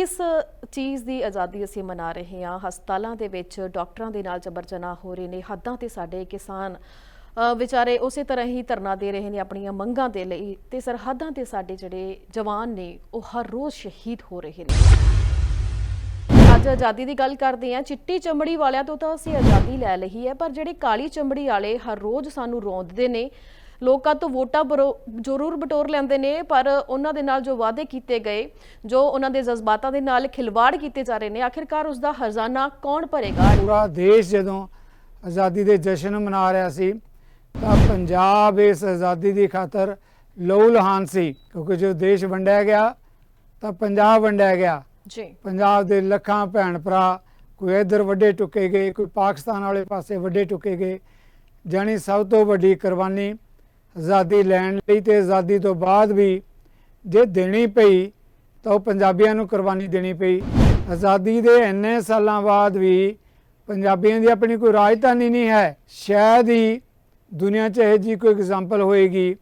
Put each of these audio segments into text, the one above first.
ਕਿਸ ਚੀਜ਼ ਦੀ ਆਜ਼ਾਦੀ ਅਸੀਂ ਮਨਾ ਰਹੇ ਹਾਂ? ਹਸਪਤਾਲਾਂ ਦੇ ਵਿੱਚ ਡਾਕਟਰਾਂ ਦੇ ਨਾਲ ਜਬਰ ਜਨਾਹ ਹੋ ਰਹੇ ਨੇ, ਹੱਦਾਂ ਤੇ ਸਾਡੇ ਕਿਸਾਨ ਵਿਚਾਰੇ ਉਸੇ ਤਰ੍ਹਾਂ ਹੀ ਧਰਨਾ ਦੇ ਰਹੇ ਨੇ ਆਪਣੀਆਂ ਮੰਗਾਂ ਦੇ ਲਈ ਤੇ ਸਰਹੱਦਾਂ ਤੇ ਸਾਡੇ ਜਿਹੜੇ ਜਵਾਨ ਨੇ, ਉਹ ਹਰ ਰੋਜ਼ ਸ਼ਹੀਦ ਹੋ ਰਹੇ ਨੇ। ਅੱਜ ਆਜ਼ਾਦੀ ਦੀ ਗੱਲ ਕਰਦੇ ਹਾਂ। ਚਿੱਟੀ ਚਮੜੀ ਵਾਲਿਆਂ ਤੋਂ ਤਾਂ ਅਸੀਂ ਆਜ਼ਾਦੀ ਲੈ ਲਈ ਹੈ, ਪਰ ਜਿਹੜੇ ਕਾਲੀ ਚਮੜੀ ਵਾਲੇ ਹਰ ਰੋਜ਼ ਸਾਨੂੰ ਰੋਂਦਦੇ ਨੇ ਲੋਕਾਂ ਤੋਂ ਵੋਟਾਂ ਜ਼ਰੂਰ ਬਟੋਰ ਲੈਂਦੇ ਨੇ ਪਰ ਉਹਨਾਂ ਦੇ ਨਾਲ ਜੋ ਵਾਅਦੇ ਕੀਤੇ ਗਏ ਜੋ ਉਹਨਾਂ ਦੇ ਜਜ਼ਬਾਤਾਂ ਦੇ ਨਾਲ ਖਿਲਵਾੜ ਕੀਤੇ ਜਾ ਰਹੇ ਨੇ ਆਖਿਰਕਾਰ ਉਸ ਦਾ ਹਰਜ਼ਾਨਾ ਕੌਣ ਭਰੇਗਾ? ਪੂਰਾ ਦੇਸ਼ ਜਦੋਂ ਆਜ਼ਾਦੀ ਦੇ ਜਸ਼ਨ ਮਨਾ ਰਿਹਾ ਸੀ ਤਾਂ ਪੰਜਾਬ ਇਸ ਆਜ਼ਾਦੀ ਦੀ ਖਾਤਰ ਲਹੂ ਲਹਾਨ ਸੀ ਕਿਉਂਕਿ ਜੋ ਦੇਸ਼ ਵੰਡਿਆ ਗਿਆ ਤਾਂ ਪੰਜਾਬ ਵੰਡਿਆ ਗਿਆ। ਜੀ। ਪੰਜਾਬ ਦੇ ਲੱਖਾਂ ਭੈਣ ਭਰਾ ਕੋਈ ਇੱਧਰ ਵੱਡੇ ਟੁੱਕੇ ਗਏ ਕੋਈ ਪਾਕਿਸਤਾਨ ਵਾਲੇ ਪਾਸੇ ਵੱਡੇ ਟੁੱਕੇ ਗਏ ਜਾਣੀ ਸਭ ਤੋਂ ਵੱਡੀ ਕੁਰਬਾਨੀ ਆਜ਼ਾਦੀ ਲੈਣ ਲਈ ਤੇ ਆਜ਼ਾਦੀ ਤੋਂ ਬਾਅਦ ਵੀ ਜੇ ਦੇਣੀ ਪਈ ਤਾਂ ਉਹ ਪੰਜਾਬੀਆਂ ਨੂੰ ਕੁਰਬਾਨੀ ਦੇਣੀ ਪਈ। ਆਜ਼ਾਦੀ ਦੇ ਇੰਨੇ ਸਾਲਾਂ ਬਾਅਦ ਵੀ ਪੰਜਾਬੀਆਂ ਦੀ ਆਪਣੀ ਕੋਈ ਰਾਜਧਾਨੀ ਨਹੀਂ ਹੈ। ਸ਼ਾਇਦ ਹੀ ਦੁਨੀਆ 'ਚ ਇਹ ਜੀ ਕੋਈ ਐਗਜ਼ਾਮਪਲ ਹੋਏਗੀ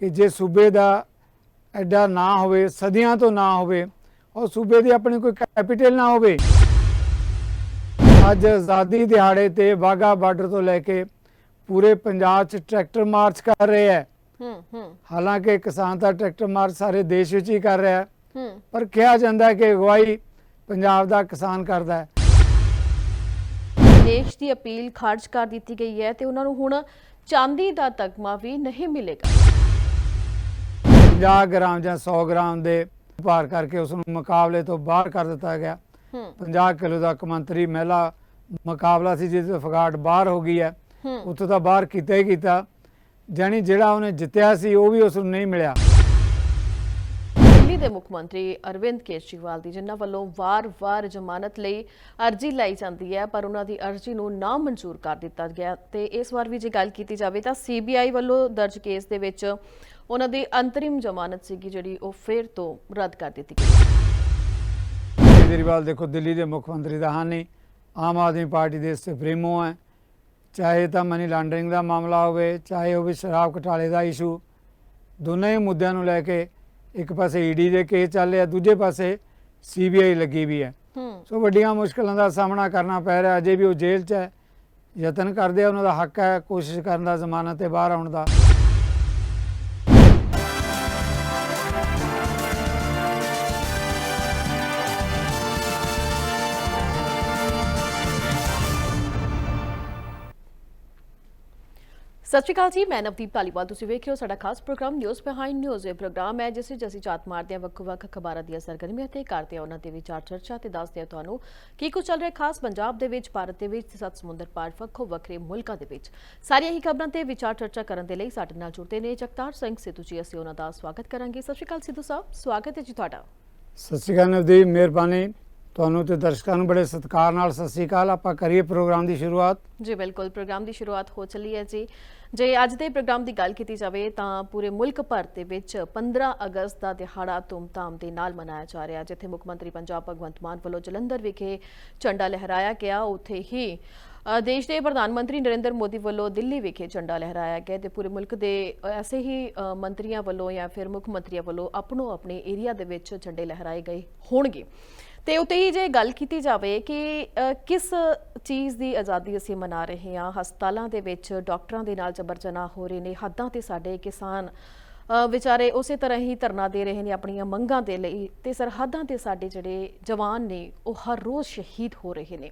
ਕਿ ਜੇ ਸੂਬੇ ਦਾ ਐਡਾ ਨਾ ਹੋਵੇ, ਸਦੀਆਂ ਤੋਂ ਨਾ ਹੋਵੇ ਔਰ ਸੂਬੇ ਦੀ ਆਪਣੀ ਕੋਈ ਕੈਪੀਟਲ ਨਾ ਹੋਵੇ। ਅੱਜ ਆਜ਼ਾਦੀ ਦਿਹਾੜੇ ਤੇ ਵਾਹਗਾ ਬਾਰਡਰ ਤੋਂ ਲੈ ਕੇ ਪੂਰੇ ਪੰਜਾਬ 'ਚ ਟਰੈਕਟਰ ਮਾਰਚ ਕਰ ਰਹੇ ਹੈ। ਹੂੰ ਹੂੰ। ਹਾਲਾਂਕਿ ਕਿਸਾਨ ਤਾਂ ਟਰੈਕਟਰ ਮਾਰਚ ਸਾਰੇ ਦੇਸ਼ ਵਿੱਚ ਹੀ ਕਰ ਰਿਹਾ ਹੈ। ਹੂੰ। ਪਰ ਕਿਹਾ ਜਾਂਦਾ ਹੈ ਕਿ ਅਗਵਾਈ ਪੰਜਾਬ ਦਾ ਕਿਸਾਨ ਕਰਦਾ ਹੈ। ਦੇਸ਼ ਦੀ ਅਪੀਲ ਖਾਰਜ ਕਰ ਦਿੱਤੀ ਗਈ ਹੈ ਤੇ ਉਹਨਾਂ ਨੂੰ ਹੁਣ ਚਾਂਦੀ ਦਾ ਤਗਮਾ ਵੀ ਨਹੀਂ ਮਿਲੇਗਾ। 50 ਗ੍ਰਾਮ ਜਾਂ 100 ਗ੍ਰਾਮ ਦੇ ਭਾਰ ਕਰਕੇ ਉਸ ਨੂੰ ਮੁਕਾਬਲੇ ਤੋਂ ਬਾਹਰ ਕਰ ਦਿੱਤਾ ਗਿਆ। ਹੂੰ। 50 ਕਿਲੋ ਦਾ ਕਮੰਤਰੀ ਮਹਿਲਾ ਮੁਕਾਬਲਾ ਸੀ ਜਿਸ ਤੋਂ ਫਗਾਟ ਬਾਹਰ ਹੋ ਗਈ ਹੂੰ। ਉੱਥੋਂ ਤਾਂ ਬਾਹਰ ਕੀਤਾ ਹੀ ਕੀਤਾ। ਜਾਣੀ ਜਿਹੜਾ ਉਹਨੇ ਜਿੱਤਿਆ ਸੀ ਉਹ ਵੀ ਉਸ ਨੂੰ ਨਹੀਂ ਮਿਲਿਆ। ਦਿੱਲੀ ਦੇ ਮੁੱਖ ਮੰਤਰੀ ਅਰਵਿੰਦ ਕੇਜਰੀਵਾਲ ਦੀ ਜਿਨ੍ਹਾਂ ਵੱਲੋਂ ਵਾਰ-ਵਾਰ ਜ਼ਮਾਨਤ ਲਈ ਅਰਜ਼ੀ ਲਾਈ ਜਾਂਦੀ ਹੈ ਪਰ ਉਹਨਾਂ ਦੀ ਅਰਜ਼ੀ ਨੂੰ ਨਾ ਮਨਜ਼ੂਰ ਕਰ ਦਿੱਤਾ ਗਿਆ। ਤੇ ਇਸ ਵਾਰ ਵੀ ਜੇ ਗੱਲ ਕੀਤੀ ਜਾਵੇ ਤਾਂ ਸੀਬੀਆਈ ਵੱਲੋਂ ਦਰਜ ਕੇਸ ਦੇ ਵਿੱਚ ਉਹਨਾਂ ਦੀ ਅੰਤਰਿਮ ਜ਼ਮਾਨਤ ਸੀਗੀ ਜਿਹੜੀ ਉਹ ਫਿਰ ਤੋਂ ਰੱਦ ਕਰ ਦਿੱਤੀ ਗਈ। ਕੇਜਰੀਵਾਲ ਦੇਖੋ ਦਿੱਲੀ ਦੇ ਮੁੱਖ ਮੰਤਰੀ ਦਾ ਹਾਨੀ ਆਮ ਆਦਮੀ ਪਾਰਟੀ ਦੇ ਸੁਪਰੀਮੋ ਹੈ। ਚਾਹੇ ਤਾਂ ਮਨੀ ਲਾਂਡਰਿੰਗ ਦਾ ਮਾਮਲਾ ਹੋਵੇ ਚਾਹੇ ਉਹ ਵੀ ਸ਼ਰਾਬ ਘਟਾਲੇ ਦਾ ਇਸ਼ੂ ਦੋਨਾਂ ਹੀ ਮੁੱਦਿਆਂ ਨੂੰ ਲੈ ਕੇ ਇੱਕ ਪਾਸੇ ਈਡੀ ਦੇ ਕੇਸ ਚੱਲ ਰਿਹਾ ਦੂਜੇ ਪਾਸੇ ਸੀਬੀਆਈ ਲੱਗੀ ਵੀ ਹੈ। ਹੂੰ। ਸੋ ਵੱਡੀਆਂ ਮੁਸ਼ਕਲਾਂ ਦਾ ਸਾਹਮਣਾ ਕਰਨਾ ਪੈ ਰਿਹਾ ਅਜੇ ਵੀ ਉਹ ਜੇਲ੍ਹ 'ਚ ਹੈ। ਯਤਨ ਕਰਦੇ ਆ ਉਹਨਾਂ ਦਾ ਹੱਕ ਹੈ ਕੋਸ਼ਿਸ਼ ਕਰਨ ਦਾ ਜ਼ਮਾਨਤ ਤੇ ਬਾਹਰ ਆਉਣ ਦਾ। ਸਤਿ ਸ਼੍ਰੀ ਅਕਾਲ ਜੀ ਮੈਂ ਨਵਦੀਪ ਧਾਲੀਵਾਲ। ਤੁਸੀਂ ਵੇਖ ਰਹੇ ਹੋ ਸਾਡਾ ਖਾਸ ਪ੍ਰੋਗਰਾਮ ਨਿਊਜ਼ ਬਿਹਾਈਂਡ ਨਿਊਜ਼ ਇਹ ਪ੍ਰੋਗਰਾਮ ਹੈ ਜਿਸ ਵਿੱਚ ਅਸੀਂ ਝਾਤ ਮਾਰਦੇ ਹਾਂ ਵੱਖ-ਵੱਖ ਖਬਰਾਂ ਦੀਆਂ ਸਰਗਰਮੀਆਂ ਤੇ ਕਰਦੇ ਹਾਂ ਉਹਨਾਂ ਦੇ ਵਿਚਾਰ ਚਰਚਾ ਤੇ ਦੱਸਦੇ ਹਾਂ ਤੁਹਾਨੂੰ ਕੀ ਕੁਝ ਚੱਲ ਰਿਹਾ ਖਾਸ ਪੰਜਾਬ ਦੇ ਵਿੱਚ ਭਾਰਤ ਦੇ ਵਿੱਚ ਤੇ ਸੱਤ ਸਮੁੰਦਰ ਪਾਰ ਵੱਖੋ ਵੱਖਰੇ ਮੁਲਕਾਂ ਦੇ ਵਿੱਚ। ਸਾਰੀਆਂ ਹੀ ਖਬਰਾਂ ਤੇ ਵਿਚਾਰ ਚਰਚਾ ਕਰਨ ਦੇ ਲਈ ਸਾਡੇ ਨਾਲ ਜੁੜਦੇ ਨੇ ਜਗਤਾਰ ਸਿੰਘ ਸਿੱਧੂ ਜੀ। ਅਸੀਂ ਉਹਨਾਂ ਦਾ ਸਵਾਗਤ ਕਰਾਂਗੇ। ਸਤਿ ਸ਼੍ਰੀ ਅਕਾਲ ਸਿੱਧੂ ਸਾਹਿਬ ਸਵਾਗਤ ਹੈ ਜੀ ਤੁਹਾਡਾ। ਸਤਿ ਸ਼੍ਰੀ ਅਕਾਲ ਨਵਦੀਪ ਮਿਹਰਬਾਨੀ। ਤੁਹਾਨੂੰ ਤੇ ਦਰਸ਼ਕਾਂ ਨੂੰ ਬੜੇ ਸਤਿਕਾਰ ਨਾਲ ਸਤਿ ਸ਼੍ਰੀ ਅਕਾਲ। ਆਪਾਂ ਕਰੀਏ ਪ੍ਰੋਗਰਾਮ ਦੀ ਸ਼ੁਰੂਆਤ। ਜੀ ਬਿਲਕੁਲ ਪ੍ਰੋਗਰਾਮ ਦੀ ਸ਼ੁਰੂਆਤ ਹੋ ਚੱਲੀ ਹੈ ਜੀ। ਜੇ ਅੱਜ ਦੇ ਪ੍ਰੋਗਰਾਮ ਦੀ ਗੱਲ ਕੀਤੀ ਜਾਵੇ ਤਾਂ ਪੂਰੇ ਮੁਲਕ ਭਰ ਦੇ ਵਿੱਚ 15 ਅਗਸਤ ਦਾ ਦਿਹਾੜਾ ਧੂਮਧਾਮ ਦੇ ਨਾਲ ਮਨਾਇਆ ਜਾ ਰਿਹਾ ਜਿੱਥੇ ਮੁੱਖ ਮੰਤਰੀ ਪੰਜਾਬ ਭਗਵੰਤ ਮਾਨ ਵੱਲੋਂ ਜਲੰਧਰ ਵਿਖੇ ਝੰਡਾ ਲਹਿਰਾਇਆ ਗਿਆ। ਉੱਥੇ ਹੀ ਦੇਸ਼ ਦੇ ਪ੍ਰਧਾਨ ਮੰਤਰੀ ਨਰਿੰਦਰ ਮੋਦੀ ਵੱਲੋਂ ਦਿੱਲੀ ਵਿਖੇ ਝੰਡਾ ਲਹਿਰਾਇਆ ਗਿਆ ਤੇ ਪੂਰੇ ਮੁਲਕ ਦੇ ਐਸੇ ਹੀ ਮੰਤਰੀਆਂ ਵੱਲੋਂ ਜਾਂ ਫਿਰ ਮੁੱਖ ਮੰਤਰੀਆਂ ਵੱਲੋਂ ਆਪਣੋ ਆਪਣੇ ਏਰੀਆ ਦੇ ਵਿੱਚ ਝੰਡੇ ਲਹਿਰਾਏ ਗਏ ਹੋਣਗੇ। ਤੇ ਉਤੇ ਹੀ ਜੇ ਗੱਲ ਕੀਤੀ ਜਾਵੇ ਕਿ ਕਿਸ ਚੀਜ਼ ਦੀ ਆਜ਼ਾਦੀ ਅਸੀਂ ਮਨਾ ਰਹੇ ਹਾਂ, ਹਸਪਤਾਲਾਂ ਦੇ ਵਿੱਚ ਡਾਕਟਰਾਂ ਦੇ ਨਾਲ ਜਬਰ ਜਨਾਹ ਹੋ ਰਹੇ ਨੇ, ਹੱਦਾਂ ਤੇ ਸਾਡੇ ਕਿਸਾਨ ਵਿਚਾਰੇ ਉਸੇ ਤਰ੍ਹਾਂ ਹੀ ਧਰਨਾ ਦੇ ਰਹੇ ਨੇ ਆਪਣੀਆਂ ਮੰਗਾਂ ਦੇ ਲਈ ਤੇ ਸਰਹੱਦਾਂ ਤੇ ਸਾਡੇ ਜਿਹੜੇ ਜਵਾਨ ਨੇ, ਉਹ ਹਰ ਰੋਜ਼ ਸ਼ਹੀਦ ਹੋ ਰਹੇ ਨੇ।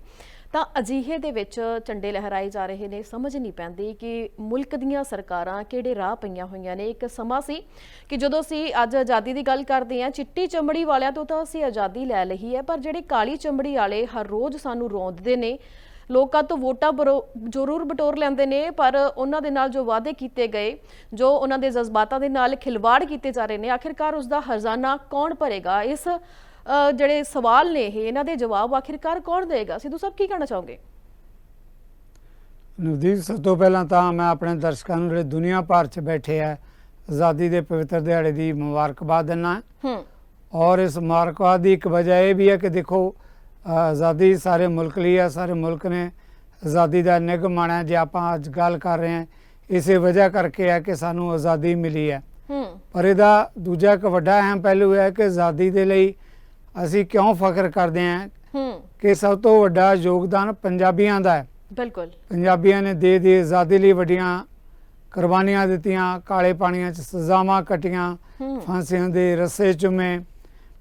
ਤਾਂ ਅਜਿਹੇ ਦੇ ਵਿੱਚ ਝੰਡੇ ਲਹਿਰਾਏ ਜਾ ਰਹੇ ਨੇ, ਸਮਝ ਨਹੀਂ ਪੈਂਦੀ ਕਿ ਮੁਲਕ ਦੀਆਂ ਸਰਕਾਰਾਂ ਕਿਹੜੇ ਰਾਹ ਪਈਆਂ ਹੋਈਆਂ ਨੇ। ਇੱਕ ਸਮਾਂ ਸੀ ਕਿ ਜਦੋਂ ਅਸੀਂ ਅੱਜ ਆਜ਼ਾਦੀ ਦੀ ਗੱਲ ਕਰਦੇ ਹਾਂ, ਚਿੱਟੀ ਚਮੜੀ ਵਾਲਿਆਂ ਤੋਂ ਤਾਂ ਅਸੀਂ ਆਜ਼ਾਦੀ ਲੈ ਲਈ ਹੈ, ਪਰ ਜਿਹੜੇ ਕਾਲੀ ਚਮੜੀ ਵਾਲੇ ਹਰ ਰੋਜ਼ ਸਾਨੂੰ ਰੋਂਦਦੇ ਨੇ ਲੋਕਾਂ ਤੋਂ ਵੋਟਾਂ ਜ਼ਰੂਰ ਬਟੋਰ ਲੈਂਦੇ ਨੇ ਪਰ ਉਹਨਾਂ ਦੇ ਨਾਲ ਜੋ ਵਾਅਦੇ ਕੀਤੇ ਗਏ ਜੋ ਉਹਨਾਂ ਦੇ ਜਜ਼ਬਾਤਾਂ ਦੇ ਨਾਲ ਖਿਲਵਾੜ ਕੀਤੇ ਜਾ ਰਹੇ ਨੇ ਆਖਿਰਕਾਰ ਉਸ ਦਾ ਹਰਜ਼ਾਨਾ ਕੌਣ ਭਰੇਗਾ? ਇਸ ਜਿਹੜੇ ਸਵਾਲ ਨੇ ਇਹ ਇਹਨਾਂ ਦੇ ਜਵਾਬ ਆਖਿਰਕਾਰ ਕੌਣ ਦੇਗਾ ਸਿੱਧੂ ਸਾਹਿਬ ਕੀ ਕਹਿਣਾ ਚਾਹੋਗੇ? ਨਵਦੀਪ ਸਭ ਤੋਂ ਪਹਿਲਾਂ ਤਾਂ ਮੈਂ ਆਪਣੇ ਦਰਸ਼ਕਾਂ ਨੂੰ ਜਿਹੜੇ ਦੁਨੀਆ ਭਰ 'ਚ ਬੈਠੇ ਆ ਆਜ਼ਾਦੀ ਦੇ ਪਵਿੱਤਰ ਦਿਹਾੜੇ ਦੀ ਮੁਬਾਰਕਬਾਦ ਦਿੰਦਾ ਹੂੰ। ਔਰ ਇਸ ਮੁਬਾਰਕਬਾਦ ਦੀ ਇੱਕ ਵਜ੍ਹਾ ਇਹ ਵੀ ਹੈ ਕਿ ਦੇਖੋ ਆਜ਼ਾਦੀ ਸਾਰੇ ਮੁਲਕ ਲਈ ਹੈ ਸਾਰੇ ਮੁਲਕ ਨੇ ਆਜ਼ਾਦੀ ਦਾ ਨਿੱਘ ਮਾਣਿਆ ਜੇ ਆਪਾਂ ਅੱਜ ਗੱਲ ਕਰ ਰਹੇ ਹਾਂ ਇਸੇ ਵਜ੍ਹਾ ਕਰਕੇ ਹੈ ਕਿ ਸਾਨੂੰ ਆਜ਼ਾਦੀ ਮਿਲੀ ਹੈ। ਪਰ ਇਹਦਾ ਦੂਜਾ ਇੱਕ ਵੱਡਾ ਅਹਿਮ ਪਹਿਲੂ ਹੈ ਕਿ ਆਜ਼ਾਦੀ ਦੇ ਲਈ ਅਸੀਂ ਕਿਉਂ ਫਖਰ ਕਰਦੇ ਹਾਂ ਕਿ ਸਭ ਤੋਂ ਵੱਡਾ ਯੋਗਦਾਨ ਪੰਜਾਬੀਆਂ ਦਾ ਹੈ। ਬਿਲਕੁਲ। ਪੰਜਾਬੀਆਂ ਨੇ ਦੇ ਦੀ ਆਜ਼ਾਦੀ ਲਈ ਵੱਡੀਆਂ ਕੁਰਬਾਨੀਆਂ ਦਿੱਤੀਆਂ ਕਾਲੇ ਪਾਣੀਆਂ 'ਚ ਸਜ਼ਾਵਾਂ ਕੱਟੀਆਂ ਫਾਂਸੀਆਂ ਦੇ ਰਸੇ ਚੁੰਮੇ।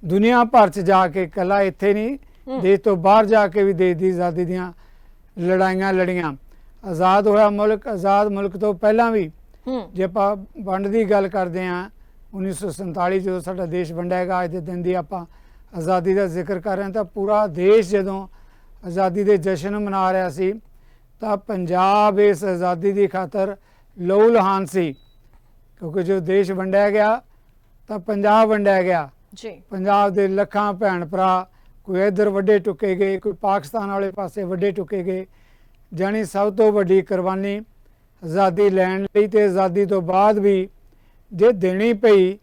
ਦੁਨੀਆ ਭਰ 'ਚ ਜਾ ਕੇ ਕੱਲਾ ਇੱਥੇ ਨਹੀਂ। ਦੇਸ਼ ਤੋਂ ਬਾਹਰ ਜਾ ਕੇ ਵੀ ਦੇਸ਼ ਦੀ ਆਜ਼ਾਦੀ ਦੀਆਂ ਲੜਾਈਆਂ ਲੜੀਆਂ। ਆਜ਼ਾਦ ਹੋਇਆ ਮੁਲਕ ਆਜ਼ਾਦ ਮੁਲਕ ਤੋਂ ਪਹਿਲਾਂ ਵੀ ਜੇ ਆਪਾਂ ਵੰਡ ਦੀ ਗੱਲ ਕਰਦੇ ਹਾਂ 1947 ਜਦੋਂ ਸਾਡਾ ਦੇਸ਼ ਵੰਡਿਆ ਹੈਗਾ ਅੱਜ ਦੇ ਦਿਨ ਦੀ ਆਪਾਂ ਆਜ਼ਾਦੀ ਦਾ ਜ਼ਿਕਰ ਕਰ ਰਹੇ ਹਾਂ ਤਾਂ ਪੂਰਾ ਦੇਸ਼ ਜਦੋਂ ਆਜ਼ਾਦੀ ਦੇ ਜਸ਼ਨ ਮਨਾ ਰਿਹਾ ਸੀ ਤਾਂ ਪੰਜਾਬ ਇਸ ਆਜ਼ਾਦੀ ਦੀ ਖਾਤਰ ਲਹੂ ਲਹਾਨ ਸੀ। ਕਿਉਂਕਿ ਜੋ ਦੇਸ਼ ਵੰਡਿਆ ਗਿਆ ਤਾਂ ਪੰਜਾਬ ਵੰਡਿਆ ਗਿਆ। ਜੀ। ਪੰਜਾਬ ਦੇ ਲੱਖਾਂ ਭੈਣ ਭਰਾ ਕੋਈ ਇੱਧਰ ਵੱਡੇ ਟੁੱਕੇ ਗਏ ਕੋਈ ਪਾਕਿਸਤਾਨ ਵਾਲੇ ਪਾਸੇ ਵੱਡੇ ਟੁੱਕੇ ਗਏ। ਜਾਣੀ ਸਭ ਤੋਂ ਵੱਡੀ ਕੁਰਬਾਨੀ ਆਜ਼ਾਦੀ ਲੈਣ ਲਈ ਤੇ ਆਜ਼ਾਦੀ ਤੋਂ ਬਾਅਦ ਵੀ ਜੇ ਦੇਣੀ ਪਈ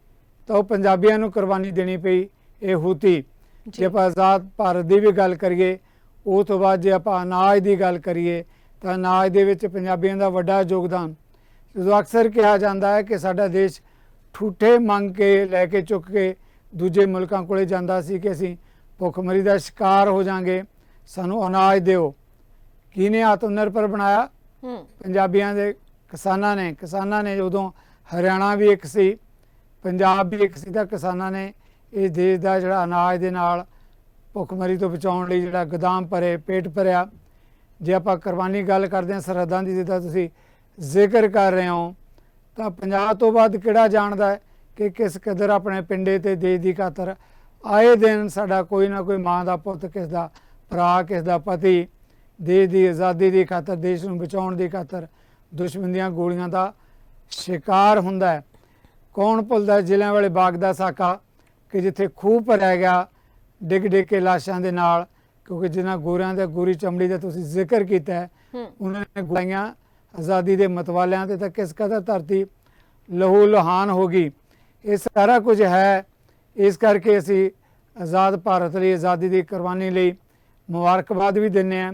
ਤਾਂ ਉਹ ਪੰਜਾਬੀਆਂ ਨੂੰ ਕੁਰਬਾਨੀ ਦੇਣੀ ਪਈ ਇਹ ਹੂਤੀ। ਜੇ। ਜੀ ਆਪਾਂ ਆਜ਼ਾਦ ਭਾਰਤ ਦੀ ਵੀ ਗੱਲ ਕਰੀਏ ਉਹ ਤੋਂ ਬਾਅਦ ਜੇ ਆਪਾਂ ਅਨਾਜ ਦੀ ਗੱਲ ਕਰੀਏ ਤਾਂ ਅਨਾਜ ਦੇ ਵਿੱਚ ਪੰਜਾਬੀਆਂ ਦਾ ਵੱਡਾ ਯੋਗਦਾਨ। ਜਦੋਂ ਅਕਸਰ ਕਿਹਾ ਜਾਂਦਾ ਹੈ ਕਿ ਸਾਡਾ ਦੇਸ਼ ਠੂਠੇ ਮੰਗ ਕੇ ਲੈ ਕੇ ਚੁੱਕ ਕੇ ਦੂਜੇ ਮੁਲਕਾਂ ਕੋਲੇ ਜਾਂਦਾ ਸੀ ਕਿ ਅਸੀਂ ਭੁੱਖਮਰੀ ਦਾ ਸ਼ਿਕਾਰ ਹੋ ਜਾਾਂਗੇ ਸਾਨੂੰ ਅਨਾਜ ਦਿਓ। ਕਿਹਨੇ ਆਤਮ ਨਿਰਭਰ ਬਣਾਇਆ ਪੰਜਾਬੀਆਂ ਦੇ ਕਿਸਾਨਾਂ ਨੇ। ਕਿਸਾਨਾਂ ਨੇ ਉਦੋਂ ਹਰਿਆਣਾ ਵੀ ਇੱਕ ਸੀ ਪੰਜਾਬ ਵੀ ਇੱਕ ਸੀ ਤਾਂ ਕਿਸਾਨਾਂ ਨੇ ਇਸ ਦੇਸ਼ ਦਾ ਜਿਹੜਾ ਅਨਾਜ ਦੇ ਨਾਲ ਭੁੱਖਮਰੀ ਤੋਂ ਬਚਾਉਣ ਲਈ ਜਿਹੜਾ ਗੋਦਾਮ ਭਰੇ ਪੇਟ ਭਰਿਆ। ਜੇ ਆਪਾਂ ਕੁਰਬਾਨੀ ਗੱਲ ਕਰਦੇ ਹਾਂ ਸਰਹੱਦਾਂ ਦੀ ਜਿੱਦਾਂ ਤੁਸੀਂ ਜ਼ਿਕਰ ਕਰ ਰਹੇ ਹੋ ਤਾਂ ਪੰਜਾਬ ਤੋਂ ਬਾਅਦ ਕਿਹੜਾ ਜਾਣਦਾ ਹੈ ਕਿ ਕਿਸ ਕਦਰ ਆਪਣੇ ਪਿੰਡੇ ਤੇ ਦੇਸ਼ ਦੀ ਖਾਤਰ ਆਏ ਦਿਨ ਸਾਡਾ ਕੋਈ ਨਾ ਕੋਈ ਮਾਂ ਦਾ ਪੁੱਤ ਕਿਸ ਦਾ ਭਰਾ ਕਿਸ ਦਾ ਪਤੀ ਦੇਸ਼ ਦੀ ਆਜ਼ਾਦੀ ਦੀ ਖਾਤਰ ਦੇਸ਼ ਨੂੰ ਬਚਾਉਣ ਦੀ ਖਾਤਰ ਦੁਸ਼ਮਣ ਦੀਆਂ ਗੋਲੀਆਂ ਦਾ ਸ਼ਿਕਾਰ ਹੁੰਦਾ ਹੈ। ਕੌਣ ਭੁੱਲਦਾ ਜ਼ਿਲ੍ਹਿਆਂ ਵਾਲੇ ਬਾਗ ਦਾ ਸਾਕਾ ਕਿ ਜਿੱਥੇ ਖੂਹ ਭਰਿਆ ਗਿਆ ਡਿੱਗ ਡਿੱਗ ਕੇ ਲਾਸ਼ਾਂ ਦੇ ਨਾਲ ਕਿਉਂਕਿ ਜਿਨ੍ਹਾਂ ਗੋਰਿਆਂ ਦੇ ਗੋਰੀ ਚਮੜੀ ਦਾ ਤੁਸੀਂ ਜ਼ਿਕਰ ਕੀਤਾ ਹੈ ਉਹਨਾਂ ਨੇ ਗੋਲੀਆਂ ਆਜ਼ਾਦੀ ਦੇ ਮਤਵਾਲਿਆਂ ਤੇ ਤਾਂ ਕਿਸ ਕਦਰ ਧਰਤੀ ਲਹੂ ਲਹਾਨ ਹੋ ਗਈ। ਇਹ ਸਾਰਾ ਕੁਝ ਹੈ ਇਸ ਕਰਕੇ ਅਸੀਂ ਆਜ਼ਾਦ ਭਾਰਤ ਲਈ ਆਜ਼ਾਦੀ ਦੀ ਕੁਰਬਾਨੀ ਲਈ ਮੁਬਾਰਕਬਾਦ ਵੀ ਦਿੰਨੇ ਆ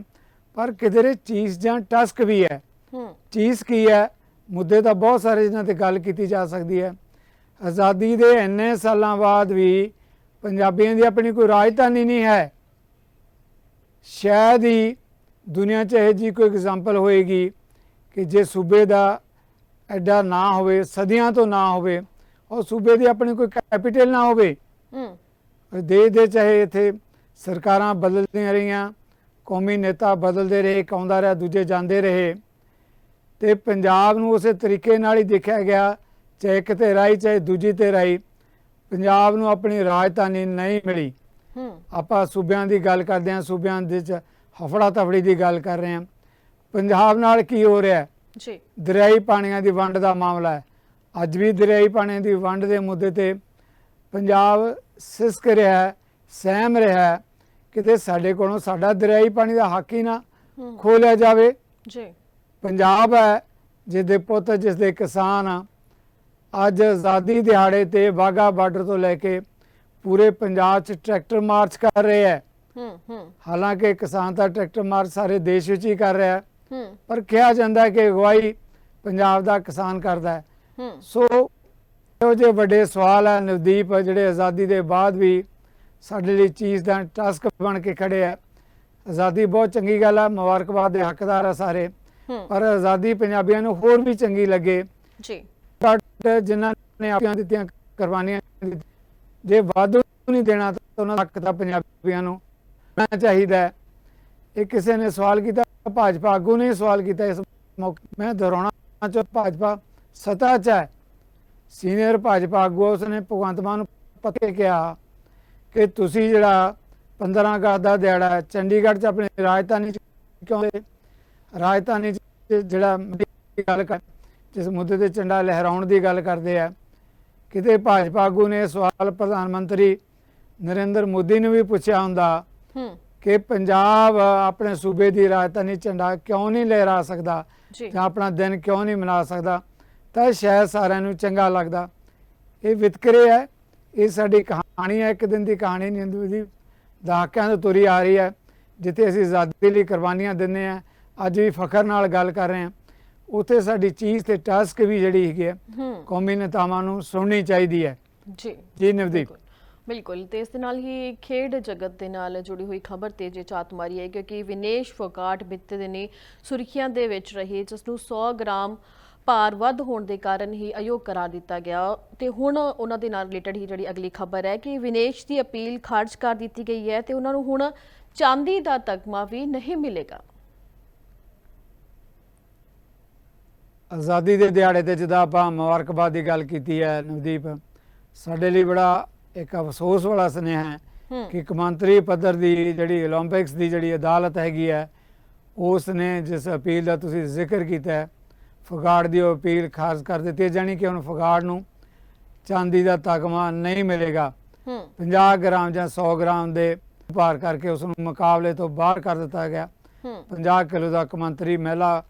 ਪਰ ਕਿਧਰੇ ਚੀਜ਼ ਜਾਂ ਟਸਕ ਵੀ ਹੈ। ਹੂੰ। ਚੀਜ਼ ਕੀ ਹੈ? ਮੁੱਦੇ ਤਾਂ ਬਹੁਤ ਸਾਰੇ ਜਿਨ੍ਹਾਂ ਤੇ ਗੱਲ ਕੀਤੀ ਜਾ ਸਕਦੀ ਹੈ। ਆਜ਼ਾਦੀ ਦੇ ਇੰਨੇ ਸਾਲਾਂ ਬਾਅਦ ਵੀ ਪੰਜਾਬੀਆਂ ਦੀ ਆਪਣੀ ਕੋਈ ਰਾਜਧਾਨੀ ਨਹੀਂ ਹੈ। ਸ਼ਾਇਦ ਹੀ ਦੁਨੀਆ 'ਚ ਇਹ ਜੀ ਕੋਈ ਐਗਜ਼ਾਮਪਲ ਹੋਏਗੀ ਕਿ ਜੇ ਸੂਬੇ ਦਾ ਐਡਾ ਨਾ ਹੋਵੇ ਸਦੀਆਂ ਤੋਂ ਨਾ ਹੋਵੇ ਔਰ ਸੂਬੇ ਦੀ ਆਪਣੀ ਕੋਈ ਕੈਪੀਟਲ ਨਾ ਹੋਵੇ। ਹੂੰ। ਦੇਸ਼ ਦੇ ਚਾਹੇ ਇੱਥੇ ਸਰਕਾਰਾਂ ਬਦਲਦੀਆਂ ਰਹੀਆਂ ਕੌਮੀ ਨੇਤਾ ਬਦਲਦੇ ਰਹੇ ਇੱਕ ਆਉਂਦਾ ਰਿਹਾ ਦੂਜੇ ਜਾਂਦੇ ਰਹੇ। ਤੇ ਪੰਜਾਬ ਨੂੰ ਉਸੇ ਤਰੀਕੇ ਨਾਲ ਹੀ ਦੇਖਿਆ ਗਿਆ ਚਾਹੇ ਇੱਕ ਤੇ ਰਾਈ ਚਾਹੇ ਦੂਜੀ ਤੇ ਰਾਈ ਪੰਜਾਬ ਨੂੰ ਆਪਣੀ ਰਾਜਧਾਨੀ ਨਹੀਂ ਮਿਲੀ। ਹੂੰ। ਆਪਾਂ ਸੂਬਿਆਂ ਦੀ ਗੱਲ ਕਰਦੇ ਹਾਂ ਸੂਬਿਆਂ ਦੇ ਵਿੱਚ ਹਫੜਾ ਤਫੜੀ ਦੀ ਗੱਲ ਕਰ ਰਹੇ ਹਾਂ। ਪੰਜਾਬ ਨਾਲ ਕੀ ਹੋ ਰਿਹਾ? ਜੀ। ਦਰਿਆਈ ਪਾਣੀਆਂ ਦੀ ਵੰਡ ਦਾ ਮਾਮਲਾ ਹੈ। ਅੱਜ ਵੀ ਦਰਿਆਈ ਪਾਣੀਆਂ ਦੀ ਵੰਡ ਦੇ ਮੁੱਦੇ ਤੇ ਪੰਜਾਬ ਸਿਸਕ ਰਿਹਾ ਹੈ ਸਹਿਮ ਰਿਹਾ ਹੈ ਕਿਤੇ ਸਾਡੇ ਕੋਲੋਂ ਸਾਡਾ ਦਰਿਆਈ ਪਾਣੀ ਦਾ ਹੱਕ ਹੀ ਨਾ ਖੋਲਿਆ ਜਾਵੇ। ਜੀ। ਪੰਜਾਬ ਹੈ ਜਿਸ ਦੇ ਪੁੱਤ ਜਿਸ ਦੇ ਕਿਸਾਨ ਆ, ਅੱਜ ਆਜ਼ਾਦੀ ਦਿਹਾੜੇ ਤੇ ਵਾਹਗਾ ਬਾਰਡਰ ਤੋਂ ਲੈ ਕੇ ਪੂਰੇ ਪੰਜਾਬ 'ਚ ਟਰੈਕਟਰ ਮਾਰਚ ਕਰ ਰਹੇ ਹੈ। ਹੂੰ ਹੂੰ। ਹਾਲਾਂਕਿ ਕਿਸਾਨ ਤਾਂ ਟਰੈਕਟਰ ਮਾਰਚ ਸਾਰੇ ਦੇਸ਼ ਵਿੱਚ ਹੀ ਕਰ ਰਿਹਾ ਹੈ। ਪਰ ਕਿਹਾ ਜਾਂਦਾ ਕਿ ਅਗਵਾਈ ਪੰਜਾਬ ਦਾ ਕਿਸਾਨ ਕਰਦਾ ਹੂੰ। ਸੋ ਇਹੋ ਜਿਹੇ ਵੱਡੇ ਸਵਾਲ ਹੈ ਨਵਦੀਪ ਜਿਹੜੇ ਆਜ਼ਾਦੀ ਦੇ ਬਾਅਦ ਵੀ ਸਾਡੇ ਲਈ ਚੀਜ਼ ਦਾ ਟਾਸਕ ਬਣ ਕੇ ਖੜੇ ਆ। ਆਜ਼ਾਦੀ ਬਹੁਤ ਚੰਗੀ ਗੱਲ ਹੈ ਮੁਬਾਰਕਬਾਦ ਦੇ ਹੱਕਦਾਰ ਆ ਸਾਰੇ। ਪਰ ਆਜ਼ਾਦੀ ਪੰਜਾਬੀਆਂ ਨੂੰ ਹੋਰ ਵੀ ਚੰਗੀ ਲੱਗੇ। ਜੀ। ਬਟ ਜਿਨ੍ਹਾਂ ਨੇ ਆਪਣੀਆਂ ਦਿੱਤੀਆਂ ਕੁਰਬਾਨੀਆਂ ਜੇ ਵਾਧੂ ਨਹੀਂ ਦੇਣਾ ਤਾਂ ਉਹਨਾਂ ਦਾ ਹੱਕ ਤਾਂ ਪੰਜਾਬੀਆਂ ਨੂੰ ਮਿਲਣਾ ਚਾਹੀਦਾ। ਇਹ ਕਿਸੇ ਨੇ ਸਵਾਲ ਕੀਤਾ ਭਾਜਪਾ ਆਗੂ ਨੇ ਸਵਾਲ ਕੀਤਾ ਇਸ ਮੌਕੇ ਮੈਂ ਦੁਹਰਾਉਣਾ ਚਾਹ ਭਾਜਪਾ ਸਤਾ ਚ ਹੈ। ਸੀਨੀਅਰ ਭਾਜਪਾ ਆਗੂ ਆ, ਉਸਨੇ ਭਗਵੰਤ ਮਾਨ ਨੂੰ ਪੱਕੇ ਕਿਹਾ ਕਿ ਤੁਸੀਂ ਜਿਹੜਾ 15 ਅਗਸਤ ਦਾ ਦਿਹਾੜਾ ਚੰਡੀਗੜ੍ਹ 'ਚ ਆਪਣੀ ਰਾਜਧਾਨੀ 'ਚ ਕਿਉਂ ਰਾਜਧਾਨੀ 'ਚ ਜਿਹੜਾ ਗੱਲ ਕਰ ਜਿਸ ਮੁੱਦੇ ਤੇ ਝੰਡਾ ਲਹਿਰਾਉਣ ਦੀ ਗੱਲ ਕਰਦੇ ਆ ਕਿਤੇ ਭਾਜਪਾ ਆਗੂ ਨੇ ਸਵਾਲ ਪ੍ਰਧਾਨ ਮੰਤਰੀ ਨਰਿੰਦਰ ਮੋਦੀ ਨੂੰ ਵੀ ਪੁੱਛਿਆ ਹੁੰਦਾ ਕਿ ਪੰਜਾਬ ਆਪਣੇ ਸੂਬੇ ਦੀ ਰਾਜਧਾਨੀ ਝੰਡਾ ਕਿਉਂ ਨਹੀਂ ਲਹਿਰਾ ਸਕਦਾ ਜਾਂ ਆਪਣਾ ਦਿਨ ਕਿਉਂ ਨਹੀਂ ਮਨਾ ਸਕਦਾ? ਤਾਂ ਸ਼ਾਇਦ ਸਾਰਿਆਂ ਨੂੰ ਚੰਗਾ ਲੱਗਦਾ। ਇਹ ਵਿਤਕਰੇ ਹੈ। ਇਹ ਸਾਡੀ ਕਹਾਣੀ ਹੈ। ਇੱਕ ਦਿਨ ਦੀ ਕਹਾਣੀ ਨਹੀਂ ਹਿੰਦੂ। ਦੀ ਦਹਾਕਿਆਂ ਤੋਂ ਤੁਰੀ ਆ ਰਹੀ ਹੈ। ਜਿੱਥੇ ਅਸੀਂ ਆਜ਼ਾਦੀ ਲਈ ਕੁਰਬਾਨੀਆਂ ਦਿੰਦੇ ਆ ਅੱਜ ਵੀ ਫਖਰ ਨਾਲ ਗੱਲ ਕਰ ਰਹੇ ਹਾਂ। ਉੱਥੇ ਸਾਡੀ ਚੀਜ਼ ਤੇ ਟਾਸਕ ਵੀ ਜਿਹੜੀ ਹੈਗੀ ਹੈ ਕੌਮੀ ਨੇਤਾਵਾਂ ਨੂੰ ਸੁਣਨੀ ਚਾਹੀਦੀ ਹੈ। ਜੀ। ਜੀ ਨਵਦੀਪ। ਬਿਲਕੁਲ। ਤੇ ਇਸ ਦੇ ਨਾਲ ਹੀ ਖੇਡ ਜਗਤ ਦੇ ਨਾਲ ਜੁੜੀ ਹੋਈ ਖਬਰ ਤੇ ਜੇ ਝਾਤ ਮਾਰੀ ਹੈ। ਕਿਉਂਕਿ ਵਿਨੇਸ਼ ਫੋਗਾਟ ਬੀਤੇ ਦਿਨੀ ਸੁਰਖੀਆਂ ਦੇ ਵਿੱਚ ਰਹੇ ਜਿਸ ਨੂੰ 100 ਗ੍ਰਾਮ ਭਾਰ ਵੱਧ ਹੋਣ ਦੇ ਕਾਰਨ ਹੀ ਅਯੋਗ ਕਰਾਰ ਦਿੱਤਾ ਗਿਆ। ਤੇ ਹੁਣ ਉਹਨਾਂ ਦੇ ਨਾਲ ਰਿਲੇਟਡ ਹੀ ਜਿਹੜੀ ਅਗਲੀ ਖਬਰ ਹੈ ਕਿ ਵਿਨੇਸ਼ ਦੀ ਅਪੀਲ ਖਾਰਜ ਕਰ ਦਿੱਤੀ ਗਈ ਹੈ ਤੇ ਉਹਨਾਂ ਨੂੰ ਹੁਣ ਚਾਂਦੀ ਦਾ ਤਗਮਾ ਵੀ ਨਹੀਂ ਮਿਲੇਗਾ। ਆਜ਼ਾਦੀ ਦੇ ਦਿਹਾੜੇ ਤੇ ਜਿੱਦਾਂ ਆਪਾਂ ਮੁਬਾਰਕਬਾਦ ਦੀ ਗੱਲ ਕੀਤੀ ਹੈ ਨਵਦੀਪ ਸਾਡੇ ਲਈ ਬੜਾ ਇੱਕ ਅਫਸੋਸ ਵਾਲਾ ਸੁਨੇਹਾ ਹੈ ਕਿ ਕਮਾਂਤਰੀ ਪੱਧਰ ਦੀ ਜਿਹੜੀ 올림픽ਸ ਦੀ ਜਿਹੜੀ ਅਦਾਲਤ ਹੈਗੀ ਹੈ ਉਸ ਨੇ ਜਿਸ ਅਪੀਲ ਦਾ ਤੁਸੀਂ ਜ਼ਿਕਰ ਕੀਤਾ ਹੈ ਫਗਾੜ ਦੀ ਅਪੀਲ ਖਾਰਜ ਕਰ ਦਿੱਤੀ ਹੈ ਜਾਣੀ ਕਿ ਹੁਣ ਫਗਾੜ ਨੂੰ ਚਾਂਦੀ ਦਾ ਤਗਮਾ ਨਹੀਂ ਮਿਲੇਗਾ। ਹੂੰ। 50 ਗ੍ਰਾਮ ਜਾਂ 100 ਗ੍ਰਾਮ ਦੇ ਭਾਰ ਕਰਕੇ ਉਸ ਨੂੰ ਮੁਕਾਬਲੇ ਤੋਂ ਬਾਹਰ ਕਰ ਦਿੱਤਾ ਗਿਆ। ਹੂੰ। 50 ਕਿਲੋ ਦਾ ਕਮਾਂਤਰੀ ਮਹਿਲਾ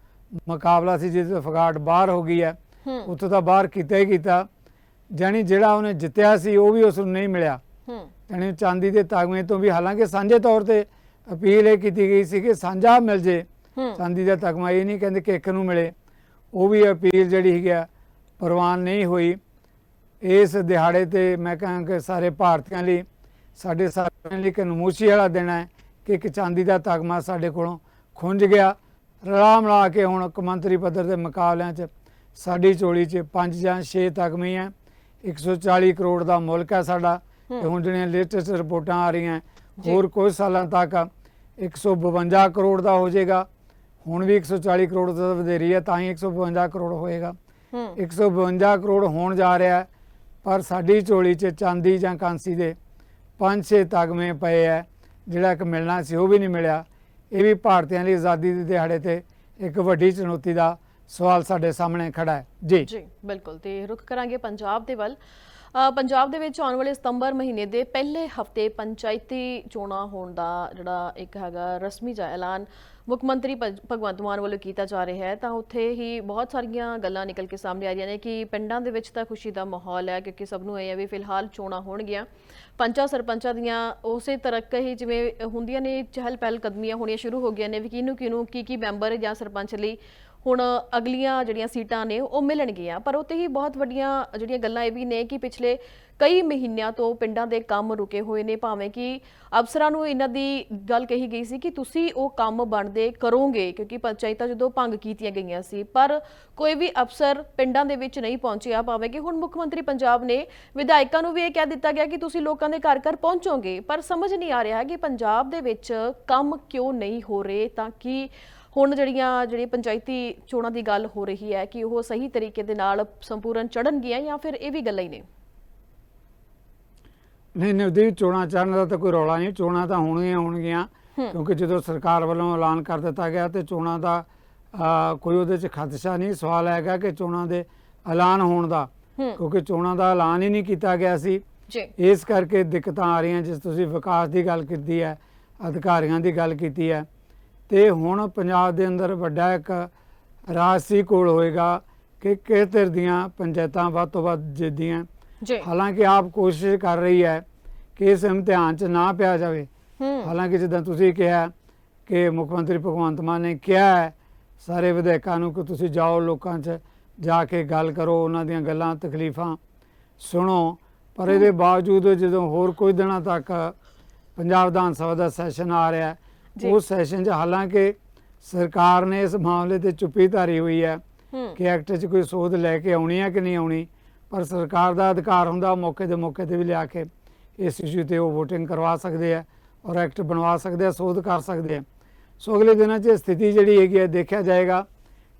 ਮੁਕਾਬਲਾ ਸੀ ਜਿਸ ਤੋਂ ਫਗਾੜ ਬਾਹਰ ਹੋ ਗਈ ਹੈ। ਉੱਥੋਂ ਤਾਂ ਬਾਹਰ ਕੀਤਾ ਹੀ ਕੀਤਾ। ਜਾਣੀ ਜਿਹੜਾ ਉਹਨੇ ਜਿੱਤਿਆ ਸੀ ਉਹ ਵੀ ਉਸ ਨੂੰ ਨਹੀਂ ਮਿਲਿਆ। ਜਾਣੀ ਚਾਂਦੀ ਦੇ ਤਗਮੇ ਤੋਂ ਵੀ ਹਾਲਾਂਕਿ ਸਾਂਝੇ ਤੌਰ ਤੇ ਅਪੀਲ ਇਹ ਕੀਤੀ ਗਈ ਸੀ ਕਿ ਸਾਂਝਾ ਮਿਲ ਜੇ। ਚਾਂਦੀ ਦਾ ਤਗਮਾ ਇਹ ਨਹੀਂ ਕਹਿੰਦੇ ਕਿ ਇੱਕ ਨੂੰ ਮਿਲੇ। ਉਹ ਵੀ ਅਪੀਲ ਜਿਹੜੀ ਹੈਗੀ ਆ ਪ੍ਰਵਾਨ ਨਹੀਂ ਹੋਈ। ਇਸ ਦਿਹਾੜੇ ਤੇ ਮੈਂ ਕਹਾਂ ਕਿ ਸਾਰੇ ਭਾਰਤੀਆਂ ਲਈ ਸਾਡੇ ਸਾਰਿਆਂ ਲਈ ਇੱਕ ਨਮੂਸ਼ੀ ਵਾਲਾ ਦਿਨ ਹੈ ਕਿ ਇੱਕ ਚਾਂਦੀ ਦਾ ਤਗਮਾ ਸਾਡੇ ਕੋਲੋਂ ਖੁੰਝ ਗਿਆ। ਰਲਾ ਮਿਲਾ ਕੇ ਹੁਣ ਕਮੰਤਰੀ ਪੱਧਰ ਦੇ ਮੁਕਾਬਲਿਆਂ 'ਚ ਸਾਡੀ ਝੋਲੀ 'ਚ 5 ਜਾਂ 6 ਤਗਮੇ ਹੈ 140 ਕਰੋੜ ਦਾ ਮੁਲਕ ਹੈ ਸਾਡਾ। ਤੇ ਹੁਣ ਜਿਹੜੀਆਂ ਲੇਟੈਸਟ ਰਿਪੋਰਟਾਂ ਆ ਰਹੀਆਂ। ਹੋਰ ਕੁਝ ਸਾਲਾਂ ਤੱਕ 152 ਕਰੋੜ ਦਾ ਹੋ ਜਾਏਗਾ। ਹੁਣ ਵੀ 140 ਕਰੋੜ ਤੋਂ ਵਧੇਰੀ ਹੈ ਤਾਂ ਹੀ 152 ਕਰੋੜ ਹੋਏਗਾ। ਹੂੰ। 152 ਕਰੋੜ ਹੋਣ ਜਾ ਰਿਹਾ ਹੈ ਪਰ ਸਾਡੀ ਝੋਲੀ 'ਚ ਚਾਂਦੀ ਜਾਂ ਕਾਂਸੀ ਦੇ 5-6 ਤਗਮੇ ਪਏ ਹੈ ਜਿਹੜਾ ਇੱਕ ਮਿਲਣਾ ਸੀ ਉਹ ਵੀ ਨਹੀਂ ਮਿਲਿਆ। ਇਹ ਵੀ ਭਾਰਤੀਆਂ ਲਈ ਆਜ਼ਾਦੀ ਦੇ ਦਿਹਾੜੇ ਤੇ ਇੱਕ ਵੱਡੀ ਚੁਣੌਤੀ ਦਾ ਸਵਾਲ ਸਾਡੇ ਸਾਹਮਣੇ ਖੜਾ ਹੈ। ਜੀ। ਜੀ ਬਿਲਕੁਲ। ਤੇ ਰੁਕ ਕਰਾਂਗੇ ਪੰਜਾਬ ਦੇ ਵੱਲ। ਪੰਜਾਬ ਦੇ ਵਿੱਚ ਆਉਣ ਵਾਲੇ ਸਤੰਬਰ ਮਹੀਨੇ ਦੇ ਪਹਿਲੇ ਹਫ਼ਤੇ ਪੰਚਾਇਤੀ ਚੋਣਾਂ ਹੋਣ ਦਾ ਜਿਹੜਾ ਇੱਕ ਹੈਗਾ ਰਸਮੀ ਜਿਹਾ ਐਲਾਨ ਮੁੱਖ ਮੰਤਰੀ ਭਗ- ਭਗਵੰਤ ਮਾਨ ਵੱਲੋਂ ਕੀਤਾ ਜਾ ਰਿਹਾ ਹੈ, ਤਾਂ ਉੱਥੇ ਹੀ ਬਹੁਤ ਸਾਰੀਆਂ ਗੱਲਾਂ ਨਿਕਲ ਕੇ ਸਾਹਮਣੇ ਆ ਰਹੀਆਂ ਨੇ ਕਿ ਪਿੰਡਾਂ ਦੇ ਵਿੱਚ ਤਾਂ ਖੁਸ਼ੀ ਦਾ ਮਾਹੌਲ ਹੈ, ਕਿਉਂਕਿ ਸਭ ਨੂੰ ਇਹ ਹੈ ਵੀ ਫਿਲਹਾਲ ਚੋਣਾਂ ਹੋਣਗੀਆਂ। ਪੰਚਾਂ ਸਰਪੰਚਾਂ ਦੀਆਂ ਉਸੇ ਤਰ੍ਹਾਂ ਹੀ ਜਿਵੇਂ ਹੁੰਦੀਆਂ ਨੇ ਚਹਿਲ ਪਹਿਲ ਕਦਮੀਆਂ ਹੋਣੀਆਂ ਸ਼ੁਰੂ ਹੋ ਗਈਆਂ ਨੇ, ਵੀ ਕਿਹਨੂੰ ਕਿਹਨੂੰ ਕੀ ਕੀ ਮੈਂਬਰ ਜਾਂ ਸਰਪੰਚ ਲਈ ਹੁਣ ਅਗਲੀਆਂ ਜਿਹੜੀਆਂ ਸੀਟਾਂ ਨੇ ਉਹ ਮਿਲਣਗੀਆਂ, ਪਰ ਉੱਤੇ ਹੀ ਬਹੁਤ ਵੱਡੀਆਂ ਜਿਹੜੀਆਂ ਗੱਲਾਂ ਇਹ ਵੀ ਨੇ ਕਿ ਪਿਛਲੇ ਕਈ ਮਹੀਨਿਆਂ ਤੋਂ ਪਿੰਡਾਂ ਦੇ ਕੰਮ ਰੁਕੇ ਹੋਏ ਨੇ, ਭਾਵੇਂ ਕਿ ਅਫਸਰਾਂ ਨੂੰ ਇਹਨਾਂ ਦੀ ਗੱਲ ਕਹੀ ਗਈ ਸੀ ਕਿ ਤੁਸੀਂ ਉਹ ਕੰਮ ਬਣਦੇ ਕਰੋਗੇ, ਕਿਉਂਕਿ ਪੰਚਾਇਤਾਂ ਜਦੋਂ ਭੰਗ ਕੀਤੀਆਂ ਗਈਆਂ ਸੀ, ਪਰ ਕੋਈ ਵੀ ਅਫਸਰ ਪਿੰਡਾਂ ਦੇ ਵਿੱਚ ਨਹੀਂ ਪਹੁੰਚਿਆ, ਭਾਵੇਂ ਕਿ ਹੁਣ ਮੁੱਖ ਮੰਤਰੀ ਪੰਜਾਬ ਨੇ ਵਿਧਾਇਕਾਂ ਨੂੰ ਵੀ ਇਹ ਕਹਿ ਦਿੱਤਾ ਗਿਆ ਕਿ ਤੁਸੀਂ ਲੋਕਾਂ ਦੇ ਘਰ ਘਰ ਪਹੁੰਚੋਗੇ, ਪਰ ਸਮਝ ਨਹੀਂ ਆ ਰਿਹਾ ਕਿ ਪੰਜਾਬ ਦੇ ਵਿੱਚ ਕੰਮ ਕਿਉਂ ਨਹੀਂ ਹੋ ਰਹੇ, ਤਾਂ ਕਿ ਹੁਣ ਜਿਹੜੀਆਂ ਜਿਹੜੀ ਪੰਚਾਇਤੀ ਚੋਣਾਂ ਦੀ ਗੱਲ ਹੋ ਰਹੀ ਹੈ ਕਿ ਉਹ ਸਹੀ ਤਰੀਕੇ ਦੇ ਨਾਲ ਸੰਪੂਰਨ ਚੜਨਗੀਆਂ ਜਾਂ ਫਿਰ ਇਹ ਵੀ ਗੱਲਾਂ ਹੀ ਨੇ? ਨਹੀਂ ਨਵਦੀਪ ਚੋਣਾਂ ਚੜਨ ਦਾ ਤਾਂ ਕੋਈ ਰੌਲਾ ਨਹੀਂ। ਚੋਣਾਂ ਤਾਂ ਹੋਣਗੀਆਂ ਹੋਣਗੀਆਂ। ਕਿਉਂਕਿ ਜਦੋਂ ਸਰਕਾਰ ਵੱਲੋਂ ਐਲਾਨ ਕਰ ਦਿੱਤਾ ਗਿਆ ਤੇ ਚੋਣਾਂ ਦਾ ਕੋਈ ਉਹਦੇ 'ਚ ਖਦਸ਼ਾ ਨਹੀਂ। ਸਵਾਲ ਹੈਗਾ ਕਿ ਚੋਣਾਂ ਦੇ ਐਲਾਨ ਹੋਣ ਦਾ। ਕਿਉਂਕਿ ਚੋਣਾਂ ਦਾ ਐਲਾਨ ਹੀ ਨਹੀਂ ਕੀਤਾ ਗਿਆ ਸੀ। ਜੀ। ਇਸ ਕਰਕੇ ਦਿੱਕਤਾਂ ਆ ਰਹੀਆਂ ਜਿਸ ਤੁਸੀਂ ਵਿਕਾਸ ਦੀ ਗੱਲ ਕੀਤੀ ਹੈ ਅਧਿਕਾਰੀਆਂ ਦੀ ਗੱਲ ਕੀਤੀ ਹੈ। ਤੇ ਹੁਣ ਪੰਜਾਬ ਦੇ ਅੰਦਰ ਵੱਡਾ ਇੱਕ ਰਾਜਸੀ ਕੋਲ ਹੋਏਗਾ ਕਿ ਕਿਸ ਧਿਰ ਦੀਆਂ ਪੰਚਾਇਤਾਂ ਵੱਧ ਤੋਂ ਵੱਧ ਜਿੱਦੀਆਂ ਜੀ। ਹਾਲਾਂਕਿ ਆਪ ਕੋਸ਼ਿਸ਼ ਕਰ ਰਹੀ ਹੈ ਕਿ ਇਸ ਇਮਤਿਹਾਨ 'ਚ ਨਾ ਪਿਆ ਜਾਵੇ। ਹਾਲਾਂਕਿ ਜਿੱਦਾਂ ਤੁਸੀਂ ਕਿਹਾ ਕਿ ਮੁੱਖ ਮੰਤਰੀ ਭਗਵੰਤ ਮਾਨ ਨੇ ਕਿਹਾ ਹੈ ਸਾਰੇ ਵਿਧਾਇਕਾਂ ਨੂੰ ਕਿ ਤੁਸੀਂ ਜਾਓ ਲੋਕਾਂ 'ਚ ਜਾ ਕੇ ਗੱਲ ਕਰੋ ਉਹਨਾਂ ਦੀਆਂ ਗੱਲਾਂ ਤਕਲੀਫਾਂ ਸੁਣੋ। ਪਰ ਇਹਦੇ ਬਾਵਜੂਦ ਜਦੋਂ ਹੋਰ ਕੋਈ ਦਿਨਾਂ ਤੱਕ ਪੰਜਾਬ ਵਿਧਾਨ ਸਭਾ ਦਾ ਸੈਸ਼ਨ ਆ ਰਿਹਾ। ਉਸ ਸੈਸ਼ਨ 'ਚ ਹਾਲਾਂਕਿ ਸਰਕਾਰ ਨੇ ਇਸ ਮਾਮਲੇ ਤੇ ਚੁੱਪੀ ਧਾਰੀ ਹੋਈ ਹੈ ਕਿ ਐਕਟ 'ਚ ਕੋਈ ਸੋਧ ਲੈ ਕੇ ਆਉਣੀ ਹੈ ਕਿ ਨਹੀਂ ਆਉਣੀ ਪਰ ਸਰਕਾਰ ਦਾ ਅਧਿਕਾਰ ਹੁੰਦਾ ਮੌਕੇ ਦੇ ਮੌਕੇ ਤੇ ਵੀ ਲਿਆ ਕੇ ਇਸ ਇਸ਼ੂ ਤੇ ਉਹ VOTING ਕਰਵਾ ਸਕਦੇ ਆ ਔਰ ਐਕਟ ਬਣਵਾ ਸਕਦੇ ਆ ਸੋਧ ਕਰ ਸਕਦੇ ਆ। ਸੋ ਅਗਲੇ ਦਿਨਾਂ 'ਚ ਇਹ ਸਥਿਤੀ ਜਿਹੜੀ ਹੈਗੀ ਹੈ ਦੇਖਿਆ ਜਾਏਗਾ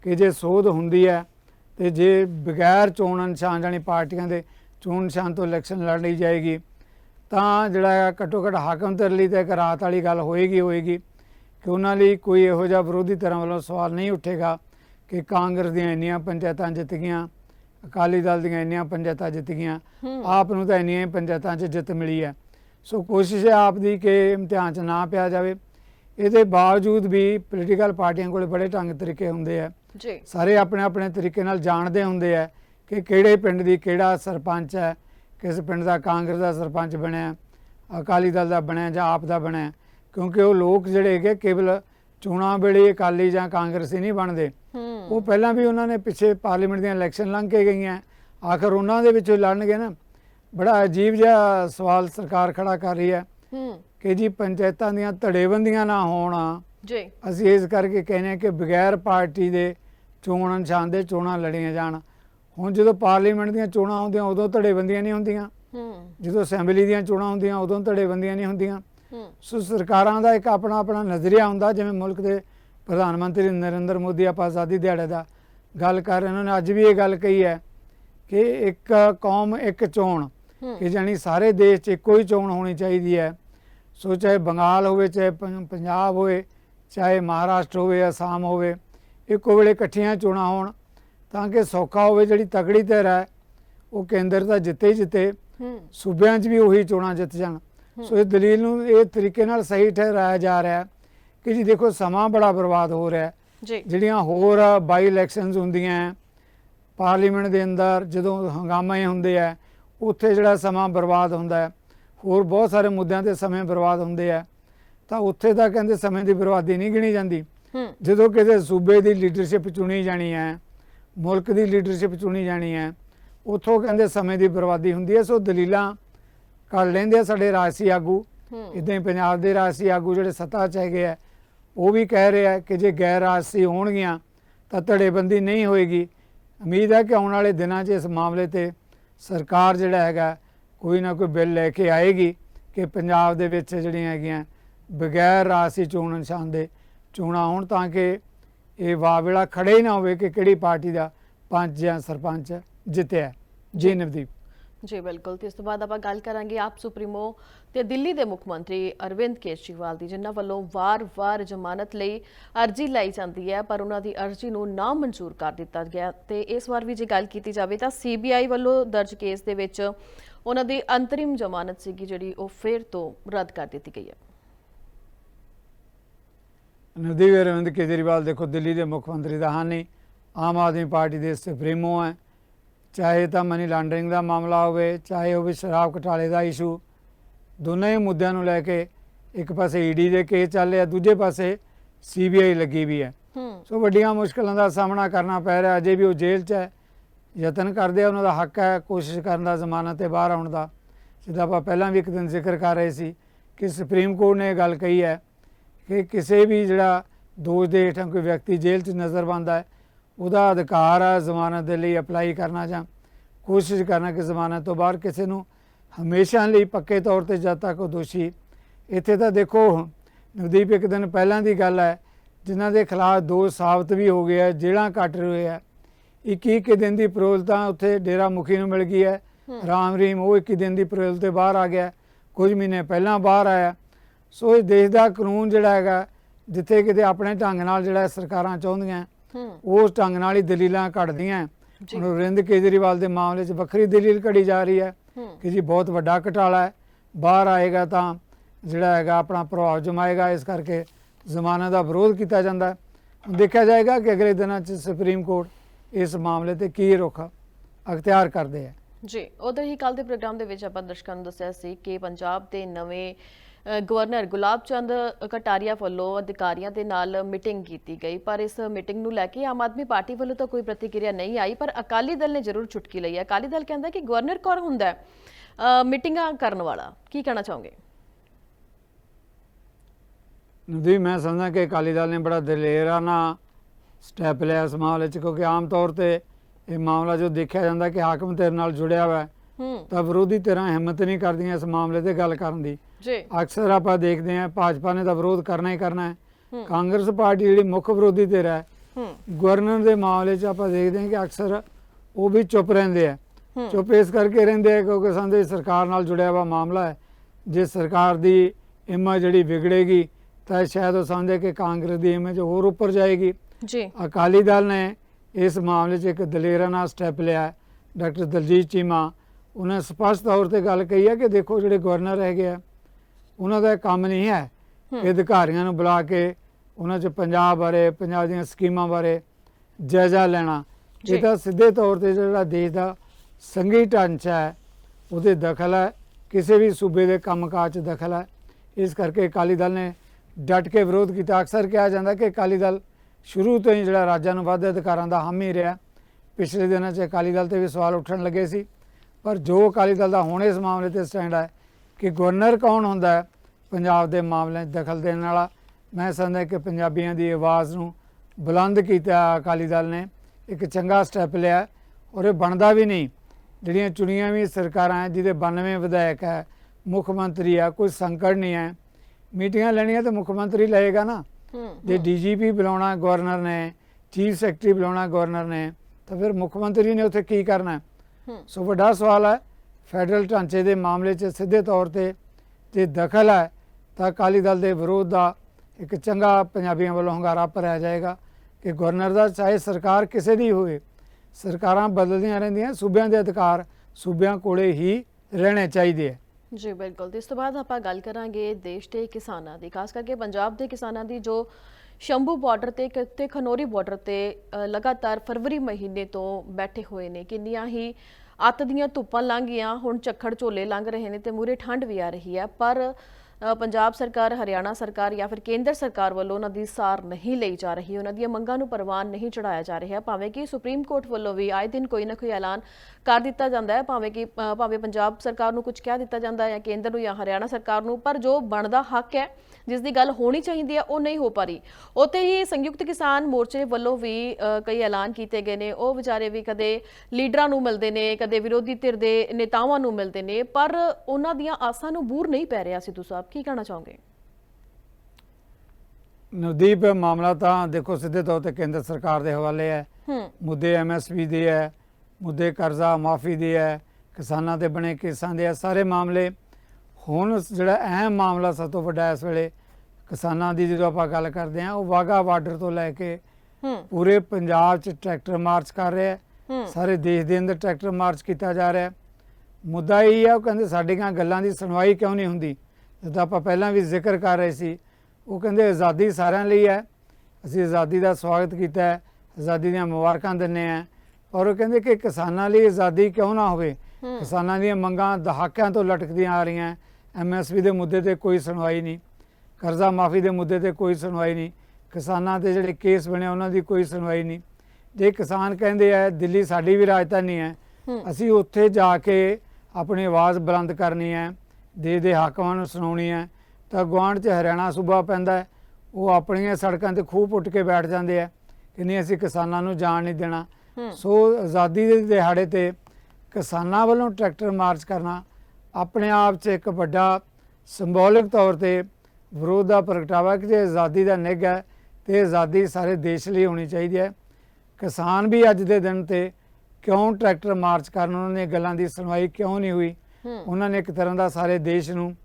ਕਿ ਜੇ ਸੋਧ ਹੁੰਦੀ ਹੈ ਤੇ ਜੇ ਬਗੈਰ ਚੋਣ ਨਿਸ਼ਾਨ ਜਾਣੀ ਪਾਰਟੀਆਂ ਦੇ ਚੋਣ ਨਿਸ਼ਾਨ ਤੋਂ ਇਲੈਕਸ਼ਨ ਲੜ ਲਈ ਜਾਏਗੀ ਤਾਂ ਜਿਹੜਾ ਹੈ ਘੱਟੋ ਘੱਟ ਹਾਕਮ ਤਰ ਲਈ ਤਾਂ ਇੱਕ ਰਾਤ ਵਾਲੀ ਗੱਲ ਹੋਏਗੀ ਹੋਏਗੀ ਕਿ ਉਹਨਾਂ ਲਈ ਕੋਈ ਇਹੋ ਜਿਹਾ ਵਿਰੋਧੀ ਤਰ੍ਹਾਂ ਵੱਲੋਂ ਸਵਾਲ ਨਹੀਂ ਉੱਠੇਗਾ ਕਿ ਕਾਂਗਰਸ ਦੀਆਂ ਇੰਨੀਆਂ ਪੰਚਾਇਤਾਂ ਜਿੱਤ ਗਈਆਂ ਅਕਾਲੀ ਦਲ ਦੀਆਂ ਇੰਨੀਆਂ ਪੰਚਾਇਤਾਂ ਜਿੱਤ ਗਈਆਂ ਆਪ ਨੂੰ ਤਾਂ ਇੰਨੀਆਂ ਪੰਚਾਇਤਾਂ 'ਚ ਜਿੱਤ ਮਿਲੀ ਹੈ। ਸੋ ਕੋਸ਼ਿਸ਼ ਹੈ ਆਪ ਦੀ ਕਿ ਇਮਤਿਹਾਨ 'ਚ ਨਾ ਪਿਆ ਜਾਵੇ। ਇਹਦੇ ਬਾਵਜੂਦ ਵੀ ਪੋਲੀਟੀਕਲ ਪਾਰਟੀਆਂ ਕੋਲ ਬੜੇ ਢੰਗ ਤਰੀਕੇ ਹੁੰਦੇ ਆ। ਜੀ। ਸਾਰੇ ਆਪਣੇ ਆਪਣੇ ਤਰੀਕੇ ਨਾਲ ਜਾਣਦੇ ਹੁੰਦੇ ਆ ਕਿ ਕਿਹੜੇ ਪਿੰਡ ਦੀ ਕਿਹੜਾ ਸਰਪੰਚ ਹੈ ਕਿਸ ਪਿੰਡ ਦਾ ਕਾਂਗਰਸ ਦਾ ਸਰਪੰਚ ਬਣਿਆ ਅਕਾਲੀ ਦਲ ਦਾ ਬਣਿਆ ਜਾਂ ਆਪ ਦਾ ਬਣਿਆ ਕਿਉਂਕਿ ਉਹ ਲੋਕ ਜਿਹੜੇ ਹੈਗੇ ਕੇਵਲ ਚੋਣਾਂ ਵੇਲੇ ਅਕਾਲੀ ਜਾਂ ਕਾਂਗਰਸੀ ਨਹੀਂ ਬਣਦੇ। ਉਹ ਪਹਿਲਾਂ ਵੀ ਉਹਨਾਂ ਨੇ ਪਿੱਛੇ ਪਾਰਲੀਮੈਂਟ ਦੀਆਂ ਇਲੈਕਸ਼ਨ ਲੰਘ ਕੇ ਗਈਆਂ ਆਖਰ ਉਹਨਾਂ ਦੇ ਵਿੱਚੋਂ ਲੜਨਗੇ ਨਾ। ਬੜਾ ਅਜੀਬ ਜਿਹਾ ਸਵਾਲ ਸਰਕਾਰ ਖੜਾ ਕਰ ਰਹੀ ਹੈ ਕਿ ਜੀ ਪੰਚਾਇਤਾਂ ਦੀਆਂ ਧੜੇਬੰਦੀਆਂ ਨਾ ਹੋਣ। ਜੀ। ਅਸੀਂ ਇਸ ਕਰਕੇ ਕਹਿੰਦੇ ਹਾਂ ਕਿ ਬਗੈਰ ਪਾਰਟੀ ਦੇ ਚੋਣ ਨਿਸ਼ਾਨ ਦੇ ਚੋਣਾਂ ਲੜੀਆਂ ਜਾਣ। ਹੁਣ ਜਦੋਂ ਪਾਰਲੀਮੈਂਟ ਦੀਆਂ ਚੋਣਾਂ ਹੁੰਦੀਆਂ ਉਦੋਂ ਧੜੇਬੰਦੀਆਂ ਨਹੀਂ ਹੁੰਦੀਆਂ। ਹੂੰ। ਜਦੋਂ ਅਸੈਂਬਲੀ ਦੀਆਂ ਚੋਣਾਂ ਹੁੰਦੀਆਂ ਉਦੋਂ ਧੜੇਬੰਦੀਆਂ ਨਹੀਂ ਹੁੰਦੀਆਂ। ਹੂੰ। ਸੋ ਸਰਕਾਰਾਂ ਦਾ ਇੱਕ ਆਪਣਾ ਆਪਣਾ ਨਜ਼ਰੀਆ ਹੁੰਦਾ ਜਿਵੇਂ ਮੁਲਕ ਦੇ ਪ੍ਰਧਾਨ ਮੰਤਰੀ ਨਰਿੰਦਰ ਮੋਦੀ ਆਪਾਂ ਆਜ਼ਾਦੀ ਦਿਹਾੜੇ ਦਾ ਗੱਲ ਕਰ ਰਹੇ ਉਹਨਾਂ ਨੇ ਅੱਜ ਵੀ ਇਹ ਗੱਲ ਕਹੀ ਹੈ ਕਿ ਇੱਕ ਕੌਮ ਇੱਕ ਚੋਣ। ਕਿ ਜਾਣੀ ਸਾਰੇ ਦੇਸ਼ 'ਚ ਇੱਕੋ ਹੀ ਚੋਣ ਹੋਣੀ ਚਾਹੀਦੀ ਹੈ। ਸੋ ਚਾਹੇ ਬੰਗਾਲ ਹੋਵੇ ਚਾਹੇ ਪੰਜਾਬ ਹੋਵੇ ਚਾਹੇ ਮਹਾਰਾਸ਼ਟਰ ਹੋਵੇ ਅਸਾਮ ਹੋਵੇ ਇੱਕੋ ਵੇਲੇ ਇਕੱਠੀਆਂ ਚੋਣਾਂ ਹੋਣ। ਤਾਂ ਕਿ ਸੌਖਾ ਹੋਵੇ ਜਿਹੜੀ ਤਕੜੀ ਧਿਰ ਹੈ ਉਹ ਕੇਂਦਰ ਦਾ ਜਿੱਤੇ ਜਿੱਤੇ ਸੂਬਿਆਂ 'ਚ ਵੀ ਉਹੀ ਚੋਣਾਂ ਜਿੱਤ ਜਾਣ। ਸੋ ਇਸ ਦਲੀਲ ਨੂੰ ਇਹ ਤਰੀਕੇ ਨਾਲ ਸਹੀ ਠਹਿਰਾਇਆ ਜਾ ਰਿਹਾ ਕਿ ਜੀ ਦੇਖੋ ਸਮਾਂ ਬੜਾ ਬਰਬਾਦ ਹੋ ਰਿਹਾ ਜੀ। ਜਿਹੜੀਆਂ ਹੋਰ ਬਾਈ ਇਲੈਕਸ਼ਨਸ ਹੁੰਦੀਆਂ ਪਾਰਲੀਮੈਂਟ ਦੇ ਅੰਦਰ ਜਦੋਂ ਹੰਗਾਮੇ ਹੁੰਦੇ ਆ ਉੱਥੇ ਜਿਹੜਾ ਸਮਾਂ ਬਰਬਾਦ ਹੁੰਦਾ ਹੈ ਹੋਰ ਬਹੁਤ ਸਾਰੇ ਮੁੱਦਿਆਂ ਤੇ ਸਮੇਂ ਬਰਬਾਦ ਹੁੰਦੇ ਆ ਤਾਂ ਉੱਥੇ ਤਾਂ ਕਹਿੰਦੇ ਸਮੇਂ ਦੀ ਬਰਬਾਦੀ ਨਹੀਂ ਗਿਣੀ ਜਾਂਦੀ। ਜਦੋਂ ਕਿਸੇ ਸੂਬੇ ਦੀ ਲੀਡਰਸ਼ਿਪ ਚੁਣੀ ਜਾਣੀ ਹੈ ਮੁਲਕ ਦੀ ਲੀਡਰਸ਼ਿਪ ਚੁਣੀ ਜਾਣੀ ਹੈ। ਉੱਥੋਂ ਕਹਿੰਦੇ ਸਮੇਂ ਦੀ ਬਰਬਾਦੀ ਹੁੰਦੀ ਹੈ ਸੋ ਦਲੀਲਾਂ ਕਰ ਲੈਂਦੇ ਆ ਸਾਡੇ ਰਾਜਸੀ ਆਗੂ। ਇਦਾਂ ਹੀ ਪੰਜਾਬ ਦੇ ਰਾਜਸੀ ਆਗੂ ਜਿਹੜੇ ਸੱਤਾ 'ਚ ਹੈਗੇ ਆ ਉਹ ਵੀ ਕਹਿ ਰਹੇ ਆ ਕਿ ਜੇ ਗੈਰ ਰਾਜਸੀ ਹੋਣਗੀਆਂ ਤਾਂ ਧੜੇਬੰਦੀ ਨਹੀਂ ਹੋਏਗੀ। ਉਮੀਦ ਹੈ ਕਿ ਆਉਣ ਵਾਲੇ ਦਿਨਾਂ 'ਚ ਇਸ ਮਾਮਲੇ ਤੇ ਸਰਕਾਰ ਜਿਹੜਾ ਹੈਗਾ ਕੋਈ ਨਾ ਕੋਈ ਬਿੱਲ ਲੈ ਕੇ ਆਏਗੀ ਕਿ ਪੰਜਾਬ ਦੇ ਵਿੱਚ ਜਿਹੜੀਆਂ ਹੈਗੀਆਂ ਬਗੈਰ ਰਾਜਸੀ ਚੋਣ ਨਿਸ਼ਾਨ ਦੇ ਚੋਣਾਂ ਹੋਣ ਤਾਂ ਕਿ ਇਹ ਵਾਵੇਲਾ ਖੜੇ ਹੀ ਨਾ ਹੋਵੇ ਕਿ ਕਿਹੜੀ ਪਾਰਟੀ ਦਾ ਪੰਚ ਜਾਂ ਸਰਪੰਚ ਜਿੱਤਿਆ ਜੀ ਨਵਦੀਪ। ਜੀ ਬਿਲਕੁਲ। ਤੇ ਇਸ ਤੋਂ ਬਾਅਦ ਆਪਾਂ ਗੱਲ ਕਰਾਂਗੇ ਆਪ ਸੁਪਰੀਮੋ ਤੇ ਦਿੱਲੀ ਦੇ ਮੁੱਖ ਮੰਤਰੀ ਅਰਵਿੰਦ ਕੇਜਰੀਵਾਲ ਦੀ ਜਿਨ੍ਹਾਂ ਵੱਲੋਂ ਵਾਰ-ਵਾਰ ਜ਼ਮਾਨਤ ਲਈ ਅਰਜ਼ੀ ਲਾਈ ਜਾਂਦੀ ਹੈ ਪਰ ਉਹਨਾਂ ਦੀ ਅਰਜ਼ੀ ਨੂੰ ਨਾ ਮਨਜ਼ੂਰ ਕਰ ਦਿੱਤਾ ਗਿਆ। ਤੇ ਇਸ ਵਾਰ ਵੀ ਜੇ ਗੱਲ ਕੀਤੀ ਜਾਵੇ ਤਾਂ ਸੀਬੀਆਈ ਵੱਲੋਂ ਦਰਜ ਕੇਸ ਦੇ ਵਿੱਚ ਉਹਨਾਂ ਦੀ ਅੰਤਰਿਮ ਜ਼ਮਾਨਤ ਸੀਗੀ ਜਿਹੜੀ ਉਹ ਫਿਰ ਤੋਂ ਰੱਦ ਕਰ ਦਿੱਤੀ ਗਈ ਹੈ। ਨਵਦੀਪ ਅਰਵਿੰਦ ਕੇਜਰੀਵਾਲ ਦੇਖੋ ਦਿੱਲੀ ਦੇ ਮੁੱਖ ਮੰਤਰੀ ਦਾ ਹਾਨੀ ਆਮ ਆਦਮੀ ਪਾਰਟੀ ਦੇ ਸੁਪਰੀਮੋ ਹੈ। ਚਾਹੇ ਤਾਂ ਮਨੀ ਲਾਂਡਰਿੰਗ ਦਾ ਮਾਮਲਾ ਹੋਵੇ ਚਾਹੇ ਹੋਵੇ ਸ਼ਰਾਬ ਘਟਾਲੇ ਦਾ ਇਸ਼ੂ ਦੋਨਾਂ ਹੀ ਮੁੱਦਿਆਂ ਨੂੰ ਲੈ ਕੇ ਇੱਕ ਪਾਸੇ ਈਡੀ ਦੇ ਕੇਸ ਚੱਲ ਰਿਹਾ ਦੂਜੇ ਪਾਸੇ ਸੀਬੀਆਈ ਲੱਗੀ ਵੀ ਹੂੰ। ਸੋ ਵੱਡੀਆਂ ਮੁਸ਼ਕਲਾਂ ਦਾ ਸਾਹਮਣਾ ਕਰਨਾ ਪੈ ਰਿਹਾ ਅਜੇ ਵੀ ਉਹ ਜੇਲ੍ਹ 'ਚ ਹੈ। ਯਤਨ ਕਰਦੇ ਆ ਉਹਨਾਂ ਦਾ ਹੱਕ ਹੈ ਕੋਸ਼ਿਸ਼ ਕਰਨ ਦਾ ਜ਼ਮਾਨਤ ਤੇ ਬਾਹਰ ਆਉਣ ਦਾ। ਜਿੱਦਾਂ ਆਪਾਂ ਪਹਿਲਾਂ ਵੀ ਇੱਕ ਦਿਨ ਜ਼ਿਕਰ ਕਰ ਰਹੇ ਸੀ ਕਿ ਸੁਪਰੀਮ ਕੋਰਟ ਨੇ ਇਹ ਗੱਲ ਕਹੀ ਹੈ ਕਿ ਕਿਸੇ ਵੀ ਜਿਹੜਾ ਦੋਸ਼ ਦੇ ਹੇਠਾਂ ਕੋਈ ਵਿਅਕਤੀ ਜੇਲ੍ਹ 'ਚ ਨਜ਼ਰਬੰਦ ਹੈ ਉਹਦਾ ਅਧਿਕਾਰ ਹੈ ਜ਼ਮਾਨਤ ਦੇ ਲਈ ਅਪਲਾਈ ਕਰਨਾ ਜਾਂ ਕੋਸ਼ਿਸ਼ ਕਰਨਾ ਕਿ ਜ਼ਮਾਨਤ ਤੋਂ ਬਾਹਰ ਕਿਸੇ ਨੂੰ ਹਮੇਸ਼ਾ ਲਈ ਪੱਕੇ ਤੌਰ ਤੇ ਜਦ ਤੱਕ ਉਹ ਦੋਸ਼ੀ ਇੱਥੇ ਤਾਂ ਦੇਖੋ ਨਵਦੀਪ ਇੱਕ ਦਿਨ ਪਹਿਲਾਂ ਦੀ ਗੱਲ ਹੈ ਜਿਨ੍ਹਾਂ ਦੇ ਖਿਲਾਫ ਦੋਸ਼ ਸਾਬਤ ਵੀ ਹੋ ਗਿਆ ਜੇਲ੍ਹਾਂ ਕੱਟ ਰਹੇ ਆ। 21 21 ਦਿਨ ਦੀ ਪਰੋਲ ਤਾਂ ਉੱਥੇ ਡੇਰਾ ਮੁਖੀ ਨੂੰ ਮਿਲ ਗਈ ਹੈ। ਰਾਮ ਰਹੀਮ ਉਹ 21 ਦਿਨ ਦੀ ਪਰੋਲ ਤੇ ਬਾਹਰ ਆ ਗਿਆ। ਕੁਝ ਮਹੀਨੇ ਪਹਿਲਾਂ ਬਾਹਰ ਆਇਆ। ਸੋ ਇਹ ਦੇਸ਼ ਦਾ ਕਾਨੂੰਨ ਜਿਹੜਾ ਹੈਗਾ ਜਿੱਥੇ ਕਿਤੇ ਆਪਣੇ ਢੰਗ ਨਾਲ ਜਿਹੜਾ ਸਰਕਾਰਾਂ ਚਾਹੁੰਦੀਆਂ ਉਸ ਢੰਗ ਨਾਲ ਹੀ ਦਲੀਲਾਂ ਕੱਢਦੀਆਂ। ਹੁਣ ਅਰਵਿੰਦ ਕੇਜਰੀਵਾਲ ਦੇ ਮਾਮਲੇ 'ਚ ਵੱਖਰੀ ਦਲੀਲ ਕੱਢੀ ਜਾ ਰਹੀ ਹੈ ਕਿ ਜੀ ਬਹੁਤ ਵੱਡਾ ਘਟਾਲਾ ਹੈ। ਬਾਹਰ ਆਏਗਾ ਤਾਂ ਜਿਹੜਾ ਹੈਗਾ ਆਪਣਾ ਪ੍ਰਭਾਵ ਜਮਾਏਗਾ ਇਸ ਕਰਕੇ ਜ਼ਮਾਨਤ ਦਾ ਵਿਰੋਧ ਕੀਤਾ ਜਾਂਦਾ ਦੇਖਿਆ ਜਾਏਗਾ ਕਿ ਅਗਲੇ ਦਿਨਾਂ 'ਚ ਸੁਪਰੀਮ ਕੋਰਟ ਇਸ ਮਾਮਲੇ ਤੇ ਕੀ ਰੁਖ ਅਖਤਿਆਰ ਕਰਦੇ ਹੈ। ਜੀ ਉਧਰ ਹੀ ਕੱਲ ਦੇ ਪ੍ਰੋਗਰਾਮ ਦੇ ਵਿੱਚ ਆਪਾਂ ਦਰਸ਼ਕਾਂ ਨੂੰ ਦੱਸਿਆ ਸੀ ਕਿ ਪੰਜਾਬ ਦੇ ਨਵੇਂ ਗਵਰਨਰ ਗੁਲਾਬ ਚੰਦ ਕਟਾਰੀਆ ਵੱਲੋਂ ਅਧਿਕਾਰੀਆਂ ਦੇ ਨਾਲ ਮੀਟਿੰਗ ਕੀਤੀ ਗਈ ਪਰ ਇਸ ਮੀਟਿੰਗ ਨੂੰ ਲੈ ਕੇ ਆਮ ਆਦਮੀ ਪਾਰਟੀ ਵੱਲੋਂ ਤਾਂ ਕੋਈ ਪ੍ਰਤੀਕਿਰਿਆ ਨਹੀਂ ਆਈ ਪਰ ਅਕਾਲੀ ਦਲ ਨੇ ਜ਼ਰੂਰ ਚੁਟਕੀ ਲਈ ਹੈ। ਅਕਾਲੀ ਦਲ ਕਹਿੰਦਾ ਕਿ ਗਵਰਨਰ ਕੌਣ ਹੁੰਦਾ ਹੈ? ਮੀਟਿੰਗਾਂ ਕਰਨ ਵਾਲਾ ਕੀ ਕਹਿਣਾ ਚਾਹੋਗੇ? ਨਦੀ ਮੈਂ ਸਮਝਦਾ ਕਿ ਅਕਾਲੀ ਦਲ ਨੇ ਬੜਾ ਦਲੇਰਾਨਾ ਸਟੈਪ ਲਿਆ ਇਸ ਮਾਮਲੇ 'ਚ ਕਿਉਂਕਿ ਆਮ ਤੌਰ ਤੇ ਇਹ ਮਾਮਲਾ ਜੋ ਦੇਖਿਆ ਜਾਂਦਾ ਕਿ ਹਾਕਮ ਤੇਰੇ ਨਾਲ ਜੁੜਿਆ ਹੋਇਆ ਹੈ, ਤਾਂ ਵਿਰੋਧੀ ਧਿਰਾਂ ਹਿੰਮਤ ਨਹੀਂ ਕਰਦੀਆਂ ਇਸ ਮਾਮਲੇ ਤੇ ਗੱਲ ਕਰਨ ਦੀ। ਜੀ। ਅਕਸਰ ਆਪਾਂ ਦੇਖਦੇ ਹਾਂ ਭਾਜਪਾ ਨੇ ਤਾਂ ਵਿਰੋਧ ਕਰਨਾ ਹੀ ਕਰਨਾ ਹੈ। ਕਾਂਗਰਸ ਪਾਰਟੀ ਜਿਹੜੀ ਮੁੱਖ ਵਿਰੋਧੀ ਧਿਰ ਹੈ ਗਵਰਨਰ ਦੇ ਮਾਮਲੇ 'ਚ ਆਪਾਂ ਦੇਖਦੇ ਹਾਂ ਕਿ ਅਕਸਰ ਉਹ ਵੀ ਚੁੱਪ ਰਹਿੰਦੇ ਆ। ਚੁੱਪ ਇਸ ਕਰਕੇ ਰਹਿੰਦੇ ਆ ਕਿਉਂਕਿ ਸੰਦੇ ਸਰਕਾਰ ਨਾਲ ਜੁੜਿਆ ਹੋਇਆ ਮਾਮਲਾ ਹੈ। ਜੇ ਸਰਕਾਰ ਦੀ ਇਮੇਜ ਜਿਹੜੀ ਵਿਗੜੇਗੀ ਤਾਂ ਸ਼ਾਇਦ ਉਹ ਸਮਝਦੇ ਕਿ ਕਾਂਗਰਸ ਦੀ ਇਮੇਜ ਹੋਰ ਉੱਪਰ ਜਾਏਗੀ। ਜੀ। ਅਕਾਲੀ ਦਲ ਨੇ ਇਸ ਮਾਮਲੇ 'ਚ ਇੱਕ ਦਲੇਰਾਨਾ ਸਟੈਪ ਲਿਆ। ਡਾਕਟਰ ਦਲਜੀਤ ਚੀਮਾ ਉਹਨਾਂ ਸਪਸ਼ਟ ਤੌਰ ਤੇ ਗੱਲ ਕਹੀ ਹੈ ਕਿ ਦੇਖੋ ਜਿਹੜੇ ਗਵਰਨਰ ਹੈਗੇ ਆ ਉਹਨਾਂ ਦਾ ਕੰਮ ਨਹੀਂ ਹੈ ਕਿ ਅਧਿਕਾਰੀਆਂ ਨੂੰ ਬੁਲਾ ਕੇ ਉਹਨਾਂ 'ਚ ਪੰਜਾਬ ਬਾਰੇ ਪੰਜਾਬ ਦੀਆਂ ਸਕੀਮਾਂ ਬਾਰੇ ਜਾਇਜ਼ਾ ਲੈਣਾ। ਇਹ ਤਾਂ ਸਿੱਧੇ ਤੌਰ ਤੇ ਜਿਹੜਾ ਦੇਸ਼ ਦਾ ਸੰਘੀ ਢਾਂਚਾ ਹੈ ਉਹਦੇ ਦਖਲ ਹੈ ਕਿਸੇ ਵੀ ਸੂਬੇ ਦੇ ਕੰਮਕਾਜ 'ਚ ਦਖਲ ਹੈ। ਇਸ ਕਰਕੇ ਅਕਾਲੀ ਦਲ ਨੇ ਡਟ ਕੇ ਵਿਰੋਧ ਕੀਤਾ। ਅਕਸਰ ਕਿਹਾ ਜਾਂਦਾ ਕਿ ਅਕਾਲੀ ਦਲ ਸ਼ੁਰੂ ਤੋਂ ਹੀ ਜਿਹੜਾ ਰਾਜਾਂ ਨੂੰ ਵਾਧੇ ਅਧਿਕਾਰਾਂ ਦਾ ਹਾਮੀ ਰਿਹਾ। ਪਿਛਲੇ ਦਿਨਾਂ 'ਚ ਅਕਾਲੀ ਦਲ ਤੇ ਵੀ ਸਵਾਲ ਉੱਠਣ ਲੱਗੇ ਸੀ। ਪਰ ਜੋ ਅਕਾਲੀ ਦਲ ਦਾ ਹੁਣ ਇਸ ਮਾਮਲੇ ਤੇ ਸਟੈਂਡ ਹੈ ਕਿ ਗਵਰਨਰ ਕੌਣ ਹੁੰਦਾ ਹੈ ਪੰਜਾਬ ਦੇ ਮਾਮਲਿਆਂ 'ਚ ਦਖਲ ਦੇਣ ਵਾਲਾ ਮੈਂ ਸਮਝਦਾ ਕਿ ਪੰਜਾਬੀਆਂ ਦੀ ਆਵਾਜ਼ ਨੂੰ ਬੁਲੰਦ ਕੀਤਾ ਅਕਾਲੀ ਦਲ ਨੇ ਇੱਕ ਚੰਗਾ ਸਟੈਪ ਲਿਆ ਔਰ ਇਹ ਬਣਦਾ ਵੀ ਨਹੀਂ। ਜਿਹੜੀਆਂ ਚੁਣੀਆਂ ਵੀ ਸਰਕਾਰਾਂ ਹੈ ਜਿਹਦੇ 92 ਵਿਧਾਇਕ ਹੈ ਮੁੱਖ ਮੰਤਰੀ ਆ ਕੋਈ ਸੰਕਟ ਨਹੀਂ ਹੈ। ਮੀਟਿੰਗਾਂ ਲੈਣੀਆਂ ਤਾਂ ਮੁੱਖ ਮੰਤਰੀ ਲਏਗਾ ਨਾ। ਜੇ ਡੀਜੀਪੀ ਬੁਲਾਉਣਾ ਗਵਰਨਰ ਨੇ ਚੀਫ ਸੈਕਟਰੀ ਬੁਲਾਉਣਾ ਗਵਰਨਰ ਨੇ ਤਾਂ ਫਿਰ ਮੁੱਖ ਮੰਤਰੀ ਨੇ ਉੱਥੇ ਕੀ ਕਰਨਾ ਸੋ ਵੱਡਾ ਸਵਾਲ ਹੈ, ਫੈਡਰਲ ਢਾਂਚੇ ਦੇ ਮਾਮਲੇ 'ਚ ਸਿੱਧੇ ਤੌਰ ਤੇ ਜੇ ਦਖਲ ਹੈ, ਤਾਂ ਅਕਾਲੀ ਦਲ ਦੇ ਵਿਰੋਧ ਦਾ ਇੱਕ ਚੰਗਾ ਪੰਜਾਬੀਆਂ ਵੱਲੋਂ ਹੰਗਾਰਾ ਭਰਿਆ ਜਾਏਗਾ ਕਿ ਗਵਰਨਰ ਦਾ, ਚਾਹੇ ਸਰਕਾਰ ਕਿਸੇ ਦੀ ਹੋਵੇ, ਸਰਕਾਰਾਂ ਬਦਲਦੀਆਂ ਰਹਿੰਦੀਆਂ, ਸੂਬਿਆਂ ਦੇ ਅਧਿਕਾਰ ਸੂਬਿਆਂ ਕੋਲੇ ਹੀ ਰਹਿਣੇ ਚਾਹੀਦੇ ਹੈ ਜੀ, ਬਿਲਕੁਲ। ਇਸ ਤੋਂ ਬਾਅਦ ਆਪਾਂ ਗੱਲ ਕਰਾਂਗੇ ਦੇਸ਼ ਦੇ ਕਿਸਾਨਾਂ ਦੀ, ਖਾਸ ਕਰਕੇ ਪੰਜਾਬ ਦੇ ਕਿਸਾਨਾਂ ਦੀ, ਜੋ ਸ਼ੰਭੂ ਬਾਰਡਰ ਤੇ ਤੇ ਖਨੋਰੀ ਬਾਰਡਰ ਤੇ ਲਗਾਤਾਰ ਫਰਵਰੀ ਮਹੀਨੇ ਤੋਂ ਬੈਠੇ ਹੋਏ ਨੇ। ਕਿੰਨੀਆਂ ਹੀ ਅੱਤ ਦੀਆਂ ਧੁੱਪਾਂ ਲੰਘ ਗਈਆਂ, ਹੁਣ ਝੱਖੜ ਝੋਲੇ ਲੰਘ ਰਹੇ ਨੇ ਤੇ ਮੂਰੇ ਠੰਡ ਵੀ ਆ ਰਹੀ ਹੈ। ਪਰ ਪੰਜਾਬ ਸਰਕਾਰ, ਹਰਿਆਣਾ ਸਰਕਾਰ ਜਾਂ ਫਿਰ ਕੇਂਦਰ ਸਰਕਾਰ ਵੱਲੋਂ ਉਹਨਾਂ ਦੀ ਸਾਰ ਨਹੀਂ ਲਈ ਜਾ ਰਹੀ, ਉਹਨਾਂ ਦੀਆਂ ਮੰਗਾਂ ਨੂੰ ਪ੍ਰਵਾਨ ਨਹੀਂ ਚੜਾਇਆ ਜਾ ਰਿਹਾ। ਭਾਵੇਂ ਕਿ ਸੁਪਰੀਮ ਕੋਰਟ ਵੱਲੋਂ ਵੀ ਆਏ ਦਿਨ ਕੋਈ ਨਾ ਕੋਈ ਐਲਾਨ ਕਰ ਦਿੱਤਾ ਜਾਂਦਾ ਹੈ, ਭਾਵੇਂ ਕਿ ਭਾਵੇਂ ਪੰਜਾਬ ਸਰਕਾਰ ਨੂੰ ਕੁਝ ਕਹਿ ਦਿੱਤਾ ਜਾਂਦਾ ਹੈ ਜਾਂ ਕੇਂਦਰ ਨੂੰ ਜਾਂ ਹਰਿਆਣਾ ਸਰਕਾਰ ਨੂੰ, ਪਰ ਜੋ ਬਣਦਾ ਹੱਕ ਹੈ, ਜਿਸ ਦੀ ਗੱਲ ਹੋਣੀ ਚਾਹੀਦੀ ਹੈ, ਉਹ ਨਹੀਂ ਹੋ ਪਾ ਰਹੀ। ਉੱਥੇ ਹੀ ਸੰਯੁਕਤ ਕਿਸਾਨ ਮੋਰਚੇ ਵੱਲੋਂ ਵੀ ਕਈ ਐਲਾਨ ਕੀਤੇ ਗਏ ਨੇ। ਉਹ ਵਿਚਾਰੇ ਵੀ ਕਦੇ ਲੀਡਰਾਂ ਨੂੰ ਮਿਲਦੇ ਨੇ, ਕਦੇ ਵਿਰੋਧੀ ਧਿਰ ਦੇ ਨੇਤਾਵਾਂ ਨੂੰ ਮਿਲਦੇ ਨੇ, ਪਰ ਉਹਨਾਂ ਦੀਆਂ ਆਸਾਂ ਨੂੰ ਬੂਰ ਨਹੀਂ ਪੈ ਰਿਹਾ ਸਿੱਧੂ ਸਾਹਿਬ। ਕੀ ਕਹਿਣਾ ਚਾਹੋਗੇ? ਨਵਦੀਪ ਮਾਮਲਾ ਤਾਂ ਦੇਖੋ ਸਿੱਧੇ ਤੌਰ ਤੇ ਕੇਂਦਰ ਸਰਕਾਰ ਦੇ ਹਵਾਲੇ ਹੈ। ਮੁੱਦੇ ਐਮਐਸਪੀ ਦੇ ਹੈ ਮੁੱਦੇ ਕਰਜ਼ਾ ਮਾਫੀ ਦੇ ਹੈ ਕਿਸਾਨਾਂ ਦੇ ਬਣੇ ਕੇਸਾਂ ਦੇ ਸਾਰੇ ਮਾਮਲੇ। ਹੁਣ ਜਿਹੜਾ ਅਹਿਮ ਮਾਮਲਾ ਸਭ ਤੋਂ ਵੱਡਾ ਇਸ ਵੇਲੇ ਕਿਸਾਨਾਂ ਦੀ ਜਦੋਂ ਆਪਾਂ ਗੱਲ ਕਰਦੇ ਹਾਂ ਉਹ ਵਾਗਾ ਬਾਰਡਰ ਤੋਂ ਲੈ ਕੇ ਪੂਰੇ ਪੰਜਾਬ 'ਚ ਟਰੈਕਟਰ ਮਾਰਚ ਕਰ ਰਿਹਾ ਸਾਰੇ ਦੇਸ਼ ਦੇ ਅੰਦਰ ਟਰੈਕਟਰ ਮਾਰਚ ਕੀਤਾ ਜਾ ਰਿਹਾ ਮੁੱਦਾ ਇਹ ਹੈ ਉਹ ਕਹਿੰਦੇ ਸਾਡੀਆਂ ਗੱਲਾਂ ਦੀ ਸੁਣਵਾਈ ਕਿਉਂ ਨਹੀਂ ਹੁੰਦੀ? ਜਿੱਦਾਂ ਆਪਾਂ ਪਹਿਲਾਂ ਵੀ ਜ਼ਿਕਰ ਕਰ ਰਹੇ ਸੀ ਉਹ ਕਹਿੰਦੇ ਆਜ਼ਾਦੀ ਸਾਰਿਆਂ ਲਈ ਹੈ ਅਸੀਂ ਆਜ਼ਾਦੀ ਦਾ ਸਵਾਗਤ ਕੀਤਾ ਹੈ ਆਜ਼ਾਦੀ ਦੀਆਂ ਮੁਬਾਰਕਾਂ ਦਿੰਨੇ ਆ ਔਰ ਉਹ ਕਹਿੰਦੇ ਕਿ ਕਿਸਾਨਾਂ ਲਈ ਆਜ਼ਾਦੀ ਕਿਉਂ ਨਾ ਹੋਵੇ। ਕਿਸਾਨਾਂ ਦੀਆਂ ਮੰਗਾਂ ਦਹਾਕਿਆਂ ਤੋਂ ਲਟਕਦੀਆਂ ਆ ਰਹੀਆਂ ਐਮਐਸਪੀ ਦੇ ਮੁੱਦੇ ਤੇ ਕੋਈ ਸੁਣਵਾਈ ਨਹੀਂ ਕਰਜ਼ਾ ਮਾਫੀ ਦੇ ਮੁੱਦੇ ਤੇ ਕੋਈ ਸੁਣਵਾਈ ਨਹੀਂ ਕਿਸਾਨਾਂ ਦੇ ਜਿਹੜੇ ਕੇਸ ਬਣੇ ਉਹਨਾਂ ਦੀ ਕੋਈ ਸੁਣਵਾਈ ਨਹੀਂ। ਜੇ ਕਿਸਾਨ ਕਹਿੰਦੇ ਆ ਦਿੱਲੀ ਸਾਡੀ ਵੀ ਰਾਜਧਾਨੀ ਹੂੰ। ਅਸੀਂ ਉੱਥੇ ਜਾ ਕੇ ਆਪਣੀ ਆਵਾਜ਼ ਬੁਲੰਦ ਕਰਨੀ ਹੈ ਦੇ ਦੇ ਹਾਕਮਾਂ ਨੂੰ ਸੁਣਾਉਣੀ ਹੈ। ਤਾਂ ਗੁਆਂਢ 'ਚ ਹਰਿਆਣਾ ਸੂਬਾ ਪੈਂਦਾ ਹੈ। ਉਹ ਆਪਣੀਆਂ ਸੜਕਾਂ ਤੇ ਖੂਹ ਪੁੱਟ ਕੇ ਬੈਠ ਜਾਂਦੇ ਆ। ਕਿ ਨਹੀਂ ਅਸੀਂ ਕਿਸਾਨਾਂ ਨੂੰ ਜਾਣ ਨਹੀਂ ਦੇਣਾ। ਸੋ ਆਜ਼ਾਦੀ ਦੇ ਦਿਹਾੜੇ ਤੇ ਕਿਸਾਨਾਂ ਵੱਲੋਂ ਟਰੈਕਟਰ ਮਾਰਚ ਕਰਨਾ ਆਪਣੇ ਆਪ 'ਚ ਇੱਕ ਵੱਡਾ ਸਿੰਬੋਲਿਕ ਤੌਰ ਤੇ ਵਿਰੋਧ ਦਾ ਪ੍ਰਗਟਾਵਾ ਕਿ ਜੇ ਆਜ਼ਾਦੀ ਦਾ ਨਿੱਘ ਹੈ ਤੇ ਆਜ਼ਾਦੀ ਸਾਰੇ ਦੇਸ਼ ਲਈ ਹੋਣੀ ਚਾਹੀਦੀ ਹੈ। ਕਿਸਾਨ ਵੀ ਅੱਜ ਦੇ ਦਿਨ ਤੇ ਕਿਉਂ ਟਰੈਕਟਰ ਮਾਰਚ ਕਰਨ ਉਹਨਾਂ ਦੀਆਂ ਗੱਲਾਂ ਦੀ ਸੁਣਵਾਈ ਕਿਉਂ ਨਹੀਂ ਹੋਈ? ਉਹਨਾਂ ਨੇ ਇੱਕ ਤਰ੍ਹਾਂ ਦਾ ਸਾਰੇ ਦੇਸ਼ ਨੂੰ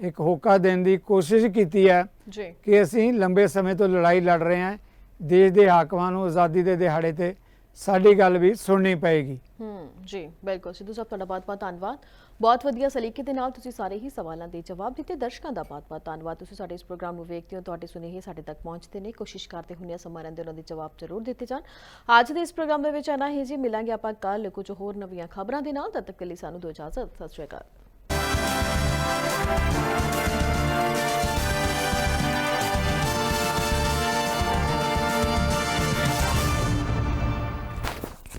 ਇੱਕ ਹੋਕਾ ਦੇਣ ਦੀ ਕੋਸ਼ਿਸ਼ ਕੀਤੀ ਹੈ ਜੀ। ਕਿ ਅਸੀਂ ਲੰਬੇ ਸਮੇਂ ਤੋਂ ਲੜਾਈ ਲੜ ਰਹੇ ਹਾਂ। ਦੇਸ਼ ਦੇ ਹਾਕਮਾਂ ਨੂੰ ਆਜ਼ਾਦੀ ਦੇ ਦਿਹਾੜੇ ਤੇ ਸਾਡੀ ਗੱਲ ਵੀ ਸੁਣਨੀ ਪਏਗੀ। ਹੂੰ, ਜੀ, ਬਿਲਕੁਲ ਸਿੱਧੂ ਸਾਹਿਬ, ਤੁਹਾਡਾ ਬਹੁਤ ਬਹੁਤ ਧੰਨਵਾਦ। ਬਹੁਤ ਵਧੀਆ ਸਲੀਕੇ ਦੇ ਨਾਲ ਤੁਸੀਂ ਸਾਰੇ ਹੀ ਸਵਾਲਾਂ ਦੇ ਜਵਾਬ ਦਿੱਤੇ। ਦਰਸ਼ਕਾਂ ਦਾ ਬਹੁਤ ਬਹੁਤ ਧੰਨਵਾਦ। ਤੁਸੀਂ ਸਾਡੇ ਇਸ ਪ੍ਰੋਗਰਾਮ ਨੂੰ ਵੇਖਦੇ ਹੋ, ਤੁਹਾਡੇ ਸੁਨੇਹੇ ਸਾਡੇ ਤੱਕ ਪਹੁੰਚਦੇ ਨੇ। ਕੋਸ਼ਿਸ਼ ਕਰਦੇ ਹੁੰਦੇ ਆ ਸਮਾਰਾਂ ਦੇ ਉਹਨਾਂ ਦੇ ਜਵਾਬ ਜ਼ਰੂਰ ਦਿੱਤੇ ਜਾਣ। ਅੱਜ ਦੇ ਇਸ ਪ੍ਰੋਗਰਾਮ ਦੇ ਵਿੱਚ ਆਣਾ ਹੀ ਜੀ। ਮਿਲਾਂਗੇ ਆਪਾਂ ਕੱਲ ਕੁਝ ਹੋਰ ਨਵੀਆਂ ਖਬਰਾਂ ਦੇ ਨਾਲ। ਤਦ ਤੱਕ ਲਈ ਸਾਨੂੰ ਦੋ ਇਜਾਜ਼ਤ। ਸਤਿ ਸ਼੍ਰੀ ਅਕਾਲ।